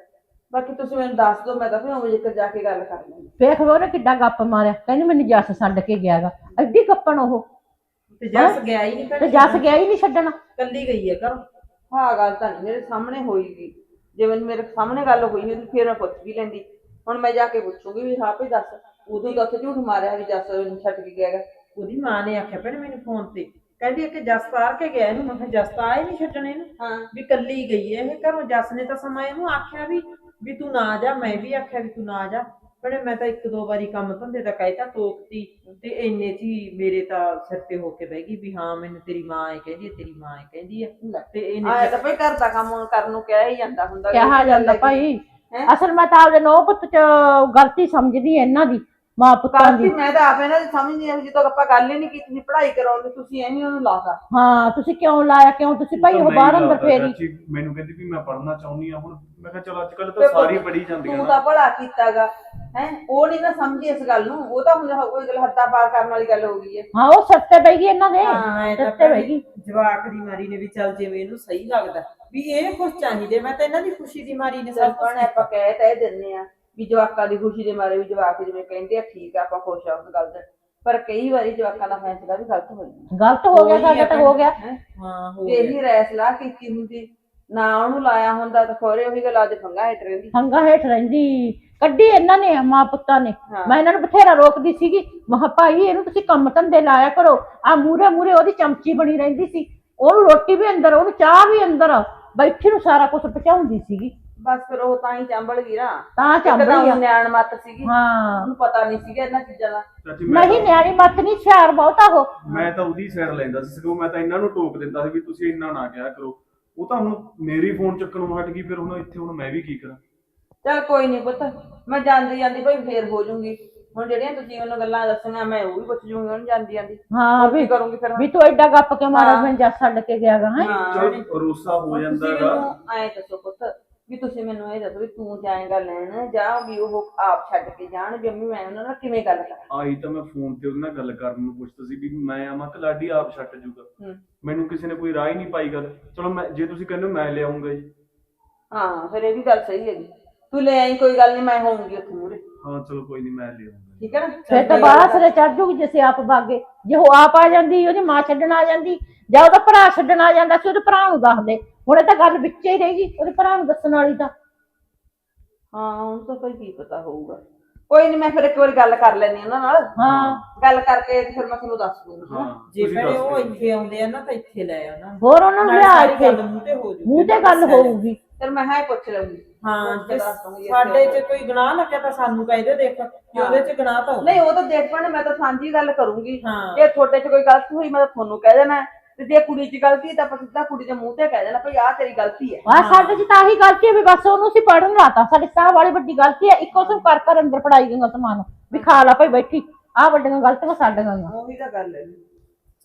ਬਾਕੀ ਤੁਸੀਂ ਮੈਨੂੰ ਦੱਸ ਦਿਓ ਮੈਂ ਤਾਂ ਫਿਰ ਉਵੇਂ ਜਿੱਕਰ ਜਾ ਕੇ ਗੱਲ ਕਰ ਲਾਂਗੀ ਵੇਖ ਉਹਨੇ ਕਿੱਡਾ ਗੱਪ ਮਾਰਿਆ ਕਹਿੰਦੀ ਮੈਨੂੰ ਜੱਸ ਛੱਡ ਕੇ ਗਿਆਗਾ ਐਡੀ ਗੱਪਣ ਉਹ। ਤੇ ਜੱਸ ਗਿਆ ਹੀ ਨਹੀਂ ਤੇ ਜੱਸ ਗਿਆ ਹੀ ਨਹੀਂ ਛੱਡਣ। ਕੱਲੀ ਗਈ ਹੈ ਘਰੋਂ। ਹਾਂ ਗੱਲ ਤਾਂ ਨਹੀਂ ਮੇਰੇ ਸਾਹਮਣੇ ਹੋਈਗੀ ਜੇ ਮੈਨੂੰ ਮੇਰੇ ਸਾਹਮਣੇ ਗੱਲ ਹੋਈ ਹੁੰਦੀ ਫਿਰ ਮੈਂ ਪੁੱਛ ਵੀ ਲੈਂਦੀ। ਹੁਣ ਮੈਂ ਜਾ ਕੇ ਪੁੱਛੂਗੀ ਵੀ ਹਾਂ ਭਈ ਦੱਸ ਉਦੋਂ ਤਾਂ ਉੱਥੇ ਝੂਠ ਮਾਰਿਆ ਵੀ ਜੱਸ ਮੈਨੂੰ ਛੱਡ ਕੇ ਗਿਆਗਾ ਉਹਦੀ ਮਾਂ ਨੇ ਆਖਿਆ ਭੈਣੇ ਮੈਨੂੰ ਫੋਨ ਤੇ। ਕਹਿੰਦੀ ਕਿ ਜੱਸ ਤਾਰ ਕੇ ਗਿਆ ਇਹਨੂੰ ਮੈਂ ਕਿਹਾ ਜੱਸ ਤਾਂ ਆਏ ਨਹੀਂ ਛੱਡਣ ਇਹਨੂੰ। ਹਾਂ। ਵੀ ਕੱਲੀ ਗਈ ਹੈ ਇਹ ਘਰੋਂ। ਜੱਸ ਨੇ ਤਾਂ ਸਮਾਂ ਇਹਨੂੰ ਆਖਿਆ ਵੀ ਵੀ ਤੂੰ ਨਾ ਜਾ ਮੈਂ ਵੀ ਆਖਿਆ ਵੀ ਤੂੰ ਨਾ ਜਾ। ਭੈਣੇ ਮੈਂ ਤਾਂ ਇੱਕ ਦੋ ਵਾਰੀ ਕੰਮ ਧੰਦੇ ਦਾ ਕਹਿਤਾ ਟੋਕਤੀ ਤੇ ਇੰਨੇ ਚ ਹੀ ਮੇਰੇ ਤਾਂ ਸਿਰ ਤੇ ਹੋ ਕੇ ਬਹਿ ਗਈ ਵੀ ਹਾਂ ਮੈਨੂੰ ਤੇਰੀ ਮਾਂ ਐ ਕਹਿੰਦੀ ਹੈ ਤੇਰੀ ਮਾਂ ਐ ਕਹਿੰਦੀ ਹੈ ਤੇ ਇਹਨੇ ਆਇਆ ਤਾਂ ਭਈ ਘਰ ਦਾ ਕੰਮ ਕਰਨ ਨੂੰ ਕਹਿ ਹੀ ਜਾਂਦਾ ਹੁੰਦਾ ਕਿਹਾ ਜਾਂਦਾ ਭਾਈ। ਹੈਂ? ਅਸਲ ਮੈਂ ਤਾਂ ਆਪਦੇ ਨੌ ਪੁੱਤ ਚ ਗਲਤੀ ਸਮਝਦੀ ਐ ਇਹਨਾਂ ਦੀ। ਮਾਂ ਪੁੱਤਾਂ ਕਾਫੀ ਦੀ। ਮੈਂ ਤਾਂ ਆਪ ਇਹਨਾਂ ਦੀ ਸਮਝ ਨਹੀਂ ਆਈ ਜਦੋਂ ਆਪਾਂ ਗੱਲ ਹੀ ਨਹੀਂ ਕੀਤੀ ਸੀ ਪੜ੍ਹਾਈ ਕਰਾਉਣ ਦੀ ਤੁਸੀਂ ਐਵੇਂ ਉਹਨੂੰ ਲਾਤਾ। ਹਾਂ ਤੁਸੀਂ ਕਿਉਂ ਲਾਇਆ ਕਿਉਂ? ਤੁਸੀਂ ਭਾਈ ਉਹ ਬਾਹਰ ਅੰਦਰ ਫੇਰੀ। ਮੈਨੂੰ ਕਹਿੰਦੀ ਵੀ ਮੈਂ ਪੜ੍ਹਨਾ ਚਾਹੁੰਦੀ ਆ ਹੁਣ। ਮੈਂ ਕਿਹਾ ਚਲ ਅੱਜ ਕੱਲ ਤਾਂ ਸਾਰੀ ਪੜ੍ਹੀ ਜਾਂਦੀਆਂ ਤੂੰ ਨਾ। ਤਾਂ ਭਲਾ ਕੀਤਾਗਾ ਹੈ? ਉਹ ਨਹੀਂ ਨਾ ਸਮਝੀ ਇਸ ਗੱਲ ਨੂੰ। ਉਹ ਤਾਂ ਹੁਣ ਕੋਈ ਗੱਲ ਹੱਦਾਂ ਪਾਰ ਕਰਨ ਵਾਲੀ ਗੱਲ ਹੋ ਗਈ ਹੈ। ਹਾਂ ਉਹ ਸੱਤੇ ਪੈ ਗਈ ਇਹਨਾਂ ਦੇ। ਹਾਂ ਇਹ ਤਾਂ ਸੱਤੇ ਪੈ ਗਈ। ਜਵਾਕ ਦੀ ਮਾਰੀ ਨੇ ਵੀ ਚੱਲ ਜਿਵੇਂ ਇਹਨੂੰ ਸਹੀ ਲੱਗਦਾ। ਵੀ ਇਹ ਕੁਝ ਚਾਹੀਦੇ ਮੈਂ ਤਾਂ ਇਹਨਾਂ ਦੀ ਖੁਸ਼ੀ ਦੀ ਮਾਰੀ ਨੇ ਸਭ ਕੁਛ। ਆਪਾਂ ਕਹਿ ਤਾਂ ਇਹ ਦਿੰਨੇ ਆ ਵੀ ਜਵਾਕਾਂ ਦੀ ਖੁਸ਼ੀ ਦੇ ਮਾਰੇ ਵੀ ਜਵਾਕ ਜਿਵੇਂ ਕਹਿੰਦੇ ਆ ਠੀਕ ਆ ਆਪਾਂ ਖੁਸ਼ ਆ ਉਸ ਗੱਲ ਤੇ ਪਰ ਕਈ ਵਾਰੀ ਜਵਾਕਾਂ ਦਾ ਫੈਸਲਾ ਵੀ ਗਲਤ ਹੋ ਜਾਂਦਾ। ਗਲਤ ਹੋ ਗਿਆ ਸਾਡਾ ਤਾਂ ਹੋ ਗਿਆ। ਹੈ? ਹਾਂ ਜੇ ਗਿਆ। ਇਹੀ ਰਾਇ ਸਲਾਹ ਕੀਤੀ ਹੁੰਦੀ? ਨਾ ਉਹਨੂੰ ਲਾਇਆ ਹੁੰਦਾ ਤਾਂ ਖੋਰੇ ਉਹੀ ਗੱਲ ਅੱਜ ਫੰਗਾ ਹੇਠ ਰਹਿੰਦੀ। ਹੰਗਾ ਹੇਠ ਰਹਿੰਦੀ। ਕੱਢੀ ਇਹਨਾਂ ਨੇ ਮਾਂ ਪੁੱਤਾਂ ਨੇ। ਹਾਂ। ਮੈਂ ਇਹਨਾਂ ਨੂੰ ਬਥੇਰਾ ਰੋਕਦੀ ਸੀਗੀ। ਮਹਾ ਭਾਈ ਇਹਨੂੰ ਤੁਸੀਂ ਕੰਮ ਧੰਦੇ ਲਾਇਆ ਕਰੋ। ਆ ਮੂਰੇ ਮੂਰੇ ਉਹਦੀ ਚਮਚੀ ਬਣੀ ਰਹਿੰਦੀ ਸੀ। ਉਹਨੂੰ ਰੋਟੀ ਵੀ ਅੰਦਰ ਉਹਨੂੰ ਚਾਹ ਵੀ ਅੰਦਰ ਬੈਠੀ ਨੂੰ ਸਾਰਾ ਕੁਝ ਪਹੁੰਚਾਉਂਦੀ ਸੀਗੀ। ਬਸ ਫਿਰ ਉਹ ਤਾਂ ਹੀ ਚੰਬਲ ਗਈ ਨਾ ਤਾਂ ਚੰਬੜੀ ਉਹ ਆ ਨਿਆਣ ਮੱਤ ਸੀਗੀ। ਹਾਂ। ਉਹਨੂੰ ਪਤਾ ਨਹੀਂ ਸੀਗਾ ਇਹਨਾਂ ਚੀਜ਼ਾਂ ਦਾ। ਚਾਚੀ ਮੈਂ ਨਹੀਂ ਨਿਆਣੀ ਮੱਤ ਨਹੀਂ ਹੁਸ਼ਿਆਰ ਬਹੁਤਾ ਉਹ। ਮੈਂ ਤਾਂ ਉਹਦੀ ਸਾਈਡ ਲੈਂਦਾ ਸੀ ਸਗੋਂ ਮੈਂ ਤਾਂ ਇਹਨਾਂ ਨੂੰ ਟੋਕ ਦਿੰਦਾ ਸੀ ਵੀ ਤੁਸੀਂ ਇੰਨਾ ਨਾ ਕਿਹਾ ਕਰੋ। ਉਹ ਤਾਂ ਹੁਣ ਮੇਰੀ ਫੋਨ ਚੱਕਣੋਂ ਹਟ ਗਈ ਫਿਰ ਹੁਣ ਇੱਥੇ ਹੁਣ ਮੈਂ ਵੀ ਕੀ ਕਰਾਂ? ਚਲ ਕੋਈ ਨਹੀਂ ਪੁੱਤ ਮੈਂ ਜਾਂਦੀ ਜਾਂਦੀ ਭਾਈ ਫੇਰ ਹੋ ਜਾਊਂਗੀ ਹੁਣ ਜਿਹੜੀਆਂ ਤੁਸੀਂ ਮੈਨੂੰ ਗੱਲਾਂ ਦੱਸੀਆਂ ਮੈਂ ਉਹ ਵੀ ਪੁੱਛ ਜੂੰਗੀ ਉਹਨੂੰ ਜਾਂਦੀ ਜਾਂਦੀ। ਹਾਂ ਕੀ ਵੀ ਕਰੂੰਗੀ ਫਿਰ ਵੀ ਤੂੰ ਐਡਾ ਗੱਪ ਕੇ ਮਾਰਾ ਹਾਂ। ਮੈਂ ਜੱਸ ਛੱਡ ਕੇ ਗਿਆਗਾ ਹੈ? ਹਾਂ ਚਲ ਭਰੋਸਾ ਹੋ ਜਾਂਦਾ ਹੈਗਾ। ਐਂ ਦੱਸੋ ਪੁੱਤ ਵੀ ਤੁਸੀਂ ਮੈਨੂੰ ਇਹ ਦੱਸੋ ਵੀ ਤੂੰ ਜਾਏਗਾ ਲੈਣ ਜਾਂ ਵੀ ਉਹ ਆਪ ਛੱਡ ਕੇ ਜਾਣ ਵੀ ਅੰਮੀ ਮੈਂ ਉਹਨਾਂ ਨਾਲ ਕਿਵੇਂ ਗੱਲ ਕਰਾਂ? ਆਈ ਤਾਂ ਮੈਂ ਫੋਨ ਤੇ ਉਹਦੇ ਨਾਲ ਗੱਲ ਕਰਨ ਨੂੰ ਪੁੱਛਦਾ ਸੀ ਵੀ ਮੈਂ ਆਵਾਂ ਕਿ ਲਾਡੀ ਆਪ ਛੱਡ ਜੂਗਾ। ਮੈਨੂੰ ਕਿਸੇ ਨੇ ਕੋਈ ਰਾਹ ਹੀ ਨਹੀਂ ਪਾਈ ਗੱਲ। ਚਲੋ ਮੈਂ ਜੇ ਤੁਸੀਂ ਕਹਿੰਦੇ ਹੋ ਮੈਂ ਲਿਆਉਂਗਾ ਜੀ। ਹਾਂ ਫਿਰ ਇਹ ਵੀ ਗੱਲ ਸਹੀ ਹੈਗੀ। ਤੂੰ ਲੈ ਆਈ ਕੋਈ ਗੱਲ ਨਹੀਂ ਮੈਂ ਹੋਊਂਗੀ ਉੱਥੇ ਮੂਰੇ ਹਾਂ ਚਲੋ ਕੋਈ ਨਹੀਂ ਮੈਂ ਲਿਆਉਂਗਾ ਠੀਕ ਹੈ ਨਾ? ਫਿਰ ਤਾਂ ਬਾਹਰ ਸਿਰੇ ਚੜ ਜੂਗੀ ਜੇ ਸਿਆਪ ਬਾਗੇ। ਜੇ ਉਹ ਆਪ ਆ ਜਾਂਦੀ ਉਹਦੀ ਮਾਂ ਛੱਡਣ ਆ ਜਾਂਦੀ ਜਾਂ ਉਹਦਾ ਭਰਾ ਛੱਡਣ ਆ ਜਾਂਦਾ ਸੀ ਉਹਦੇ ਭਰਾ ਨੂੰ ਦੱਸ ਦੇ। ਹੁਣ ਇਹ ਤਾਂ ਗੱਲ ਵਿੱਚ ਹੀ ਰਹੇਗੀ ਉਹਦੇ ਭਰਾ ਨੂੰ ਦੱਸਣ ਵਾਲੀ ਤਾਂ। ਹਾਂ ਹੁਣ ਤਾਂ ਭਾਈ ਕੀ ਪਤਾ ਹੋਊਗਾ। ਕੋਈ ਨਹੀਂ ਮੈਂ ਫਿਰ ਇੱਕ ਵਾਰੀ ਗੱਲ ਕਰ ਲੈਣੀ ਉਹਨਾਂ ਨਾਲ। ਹਾਂ। ਗੱਲ ਕਰਕੇ ਤੇ ਫਿਰ ਮੈਂ ਤੁਹਾਨੂੰ ਦੱਸ ਦੂੰਗੀ ਹਾਂ ਜੇ ਤੁਸੀਂ ਭੈਣੇ ਦੱਸ ਉਹ ਦਿਓ। ਇੱਥੇ ਆਉਂਦੇ ਆ ਨਾ ਤਾਂ ਇੱਥੇ ਲੈ ਆ ਉਹਨਾਂ ਨੂੰ। ਹੋਰ ਉਹਨਾਂ ਨੂੰ ਨਾਲੇ ਲਿਆ ਸਾਰੀ ਇੱਥੇ। ਗੱਲ ਮੂੰਹ ਤੇ ਹੋ ਜੂ ਮੂੰਹ ਤੇ ਗੱਲ ਹੋਊਗੀ। ਫਿਰ ਮੈਂ ਹਾਂ ਪੁੱਛ ਲਵਾਂਗੀ ਹਾਂ ਜੇ ਸਾਡੇ। 'ਚ ਕੋਈ ਗੁਨਾਹ ਲੱਗਿਆ ਤਾਂ ਸਾਨੂੰ ਕਹਿੰਦੇ ਦੇਖ ਕਿ ਉਹਦੇ 'ਚ ਗੁਨਾਹ ਤਾਂ ਹੋਊ। ਨਹੀਂ ਉਹ ਤਾਂ ਦੇਖ ਪੈਣੇ ਮੈਂ ਤਾਂ ਸਾਂਝੀ ਗੱਲ ਕਰੂੰਗੀ। ਹਾਂ। ਜੇ ਤੁਹਾਡੇ 'ਚ ਕੋਈ ਗਲਤੀ ਹੋਈ ਮੈਂ ਤਾਂ ਤੁਹਾਨੂੰ ਕਹਿ ਦੇਣਾ। ਹੈ। ਤੇ ਜੇ ਕੁੜੀ 'ਚ ਗਲਤੀ ਹੈ ਤਾਂ ਆਪਾਂ ਸਿੱਧਾ ਕੁੜੀ ਦੇ ਮੂੰਹ ਤੇ ਕਹਿ ਦੇਣਾ ਭਈ ਆਹ ਤੇਰੀ ਗਲਤੀ ਹੈ। ਆ ਸਾਡੇ ਚ ਤਾਂ ਆਹੀ ਗਲਤੀ ਹੈ ਵੀ ਬਸ ਉਹਨੂੰ ਅਸੀਂ ਪੜਨ ਲਾਤਾ ਸਾਡੇ ਸਾਹ ਵਾਲੀ ਵੱਡੀ ਗਲਤੀ ਹੈ ਇੱਕੋ ਸਿਰ ਕਰ ਕਰ ਅੰਦਰ ਪੜਾਈ ਗਈਆਂ ਸਮਾਨ ਵੀ ਖਾ ਲਾ ਭਾਈ ਬੈਠੀ ਆ ਵੱਡੀਆਂ ਗਲਤੀਆਂ ਸਾਡੀਆਂ ਗਈਆਂ। ਉਹੀ ਤਾਂ ਗੱਲ ਹੈ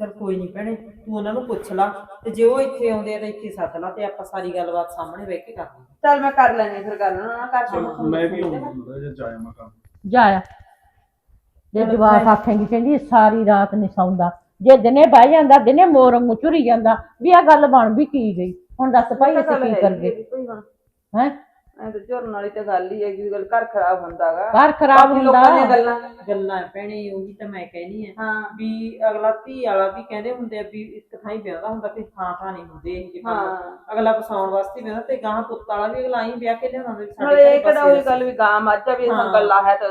ਚਲ ਕੋਈ ਨਹੀਂ ਭੈਣੇ ਤੂੰ ਉਹਨਾਂ ਨੂੰ ਪੁੱਛ ਲਾ ਤੇ ਜੇ ਉਹ ਇੱਥੇ ਆਉਂਦੇ ਆ ਤਾਂ ਇੱਥੇ ਸੱਦ ਲਾ ਤੇ ਆਪਾਂ ਸਾਰੀ ਗੱਲਬਾਤ ਸਾਹਮਣੇ ਬਹਿ ਕੇ ਕਰ ਲਾਂਗੇ। ਚੱਲ ਮੈਂ ਕਰ ਲੈਣੀ ਫਿਰ ਗੱਲ ਉਹਨਾਂ ਨਾਲ ਕਰ ਚਲੋ ਮੈਂ ਵੀ ਆਉਂਗਾ ਥੋੜਾ ਜਿਹਾ ਜਾਇਆ ਮੈਂ ਕੰਮ। ਜਾਇਆ। ਜੇ ਜਵਾਬ ਆਖੇਂਗੀ ਕਹਿੰਦੀ ਸਾਰੀ ਰਾਤ ਨਹੀਂ ਸੌਂਦਾ। ਜੇ ਦਿਨੇ ਬਹਿ ਜਾਂਦਾ ਦਿਨੇ ਮੋਰ ਵਾਂਗੂ ਝੁਰੀ ਜਾਂਦਾ ਵੀ ਆ ਗੱਲ ਬਣ ਵੀ ਕੀ ਗਈ? ਹੁਣ ਦੱਸ ਭਾਈ ਅਸੀਂ ਕੀ ਕਰਗੇ ਹੈ ਐ ਤਾਂ ਝੁਰਨ ਵਾਲੀ ਤਾਂ ਗੱਲ ਹੀ ਹੈਗੀ ਗੱਲ ਘਰ ਖਰਾਬ ਹੁੰਦਾਗਾ। ਘਰ ਖਰਾਬ ਹੁੰਦਾ ਲੋਕਾਂ ਦੀਆਂ ਗੱਲਾਂ ਗੱਲਾਂ ਭੈਣੇ ਉਹੀ ਤਾਂ ਮੈਂ ਕਹਿਣੀ ਆ ਹਾਂ। ਵੀ ਅਗਲਾ ਧੀ ਵਾਲਾ ਵੀ ਕਹਿੰਦੇ ਹੁੰਦੇ ਆ ਵੀ ਇੱਕ ਥਾਂ ਹੀ ਵਿਆਹਦਾ ਹੁੰਦਾ ਕਿ ਥਾਂ ਥਾਂ ਨਹੀਂ ਹੁੰਦੇ ਇਹ ਜਿਹੇ ਕੰਮ। ਹਾਂ। ਅਗਲਾ ਵਸਾਉਣ ਵਾਸਤੇ ਵਿਆਹਦਾ ਤੇ ਗਾਂ ਪੁੱਤ ਵਾਲਾ ਵੀ ਅਗਲਾ ਹੀ ਵਿਆਹ ਕੇ ਲਿਆਉਣਾ ਵੀ ਨਾਲੇ ਘਰੇ ਇਹ ਕਿਹੜਾ ਉਹੀ ਗੱਲ ਵੀ ਗਾਂ ਮੱਝ ਆ ਵੀ ਹਾਂ। ਹਾਂ। ਗੱਲਾਂ ਹੈ ਤਾਂ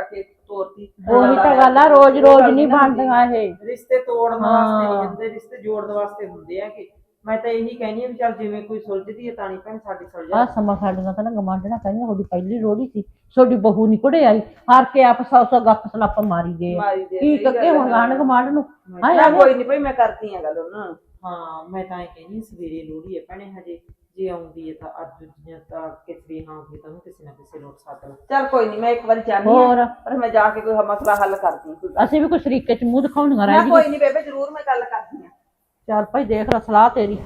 ਅਕੇ ਤੋਰਤੀ ਉਹੀ ਤਾਂ ਗੱਲ ਆ ਰੋਜ਼ ਰੋਜ਼ ਨਹੀਂ ਬਣਦੀਆਂ ਇਹ ਰਿਸ਼ਤੇ ਤੋੜਨ। ਵਾਸਤੇ ਨਹੀਂ ਹੁੰਦੇ ਰਿਸ਼ਤੇ ਜੋੜਨ ਵਾਸਤੇ ਹੁੰਦੇ ਆ ਕਿ ਮੈਂ ਤਾਂ ਇਹੀ ਕਹਿੰਦੀ ਆ ਵੀ ਚੱਲ ਜਿਵੇਂ ਕੋਈ ਸੁਲਝਦੀ ਹੈ ਤਾਂ ਨਹੀਂ ਭੈਣ ਸਾਡੀ ਸੁਲਝਾ ਆ ਸਮਾਂ ਸਾਡੀਆਂ ਤਾਂ ਨਾ ਗਮਾਂਡਣਾ ਕਹਿੰਦੀਆਂ ਤੁਹਾਡੀ ਪਹਿਲੀ ਰੋੜੀ ਸੀ ਤੁਹਾਡੀ ਬਹੂ ਨਹੀਂ ਕੁੜੇ ਆਈ ਹਾਰ ਕੇ ਆਪ ਸੌ ਸੌ ਗੱਪ ਸਲੱਪ ਮਾਰੀ ਗਏ। ਮਾਰੀ ਕੀ ਸਹੀ ਕੱਕੇ ਗੱਲ ਹੁਣ। ਗਾਣ ਗਮਾਂਡ ਨੂੰ ਹਾਂ ਕੋਈ ਨਹੀਂ ਭਈ ਮੈਂ ਕਰਦੀ ਆ ਗੱਲ ਉਹਨਾਂ ਨਾਲ। ਹਾਂ ਮੈਂ ਤਾਂ ਇਹ ਕਹਿੰਦੀ ਹਾਂ, ਸਵੇਰੇ ਲੋਹੜੀ ਹੈ ਭੈਣੇ ਹਜੇ ਜੇ ਆਉਂਦੀ ਹੈ ਤਾਂ ਅੱਜ ਜਾਂ ਤਾਂ ਕਿਸੇ ਹਾਂ ਹੋਵੇ ਤਾਂ ਉਹਨੂੰ ਕਿਸੇ ਨਾ ਕਿਸੇ ਲੋਟ ਸੱਦ ਲਾ। ਚੱਲ ਕੋਈ ਨਹੀਂ ਮੈਂ ਇੱਕ ਵਾਰੀ ਚਾਹਨੀ ਹੋਰ? ਪਰ ਮੈਂ ਜਾ ਕੇ ਕੋਈ ਮਸਲਾ ਹੱਲ ਕਰਦੀ ਹਾਂ। ਅਸੀਂ ਵੀ ਕੋਈ ਸ਼ਰੀਕੇ ਚ ਮੂੰਹ ਦਿਖਾਉਣੀਆਂ ਨਾ ਰਹਿ ਕੋਈ ਨਹੀਂ ਬੇਬੇ ਜ਼ਰੂਰ ਮੈਂ ਗੱਲ ਕਰਦੀ ਆ ਚੱਲ ਭਾਈ ਦੇਖ ਲੈ ਸਲਾਹ ਤੇਰੀ।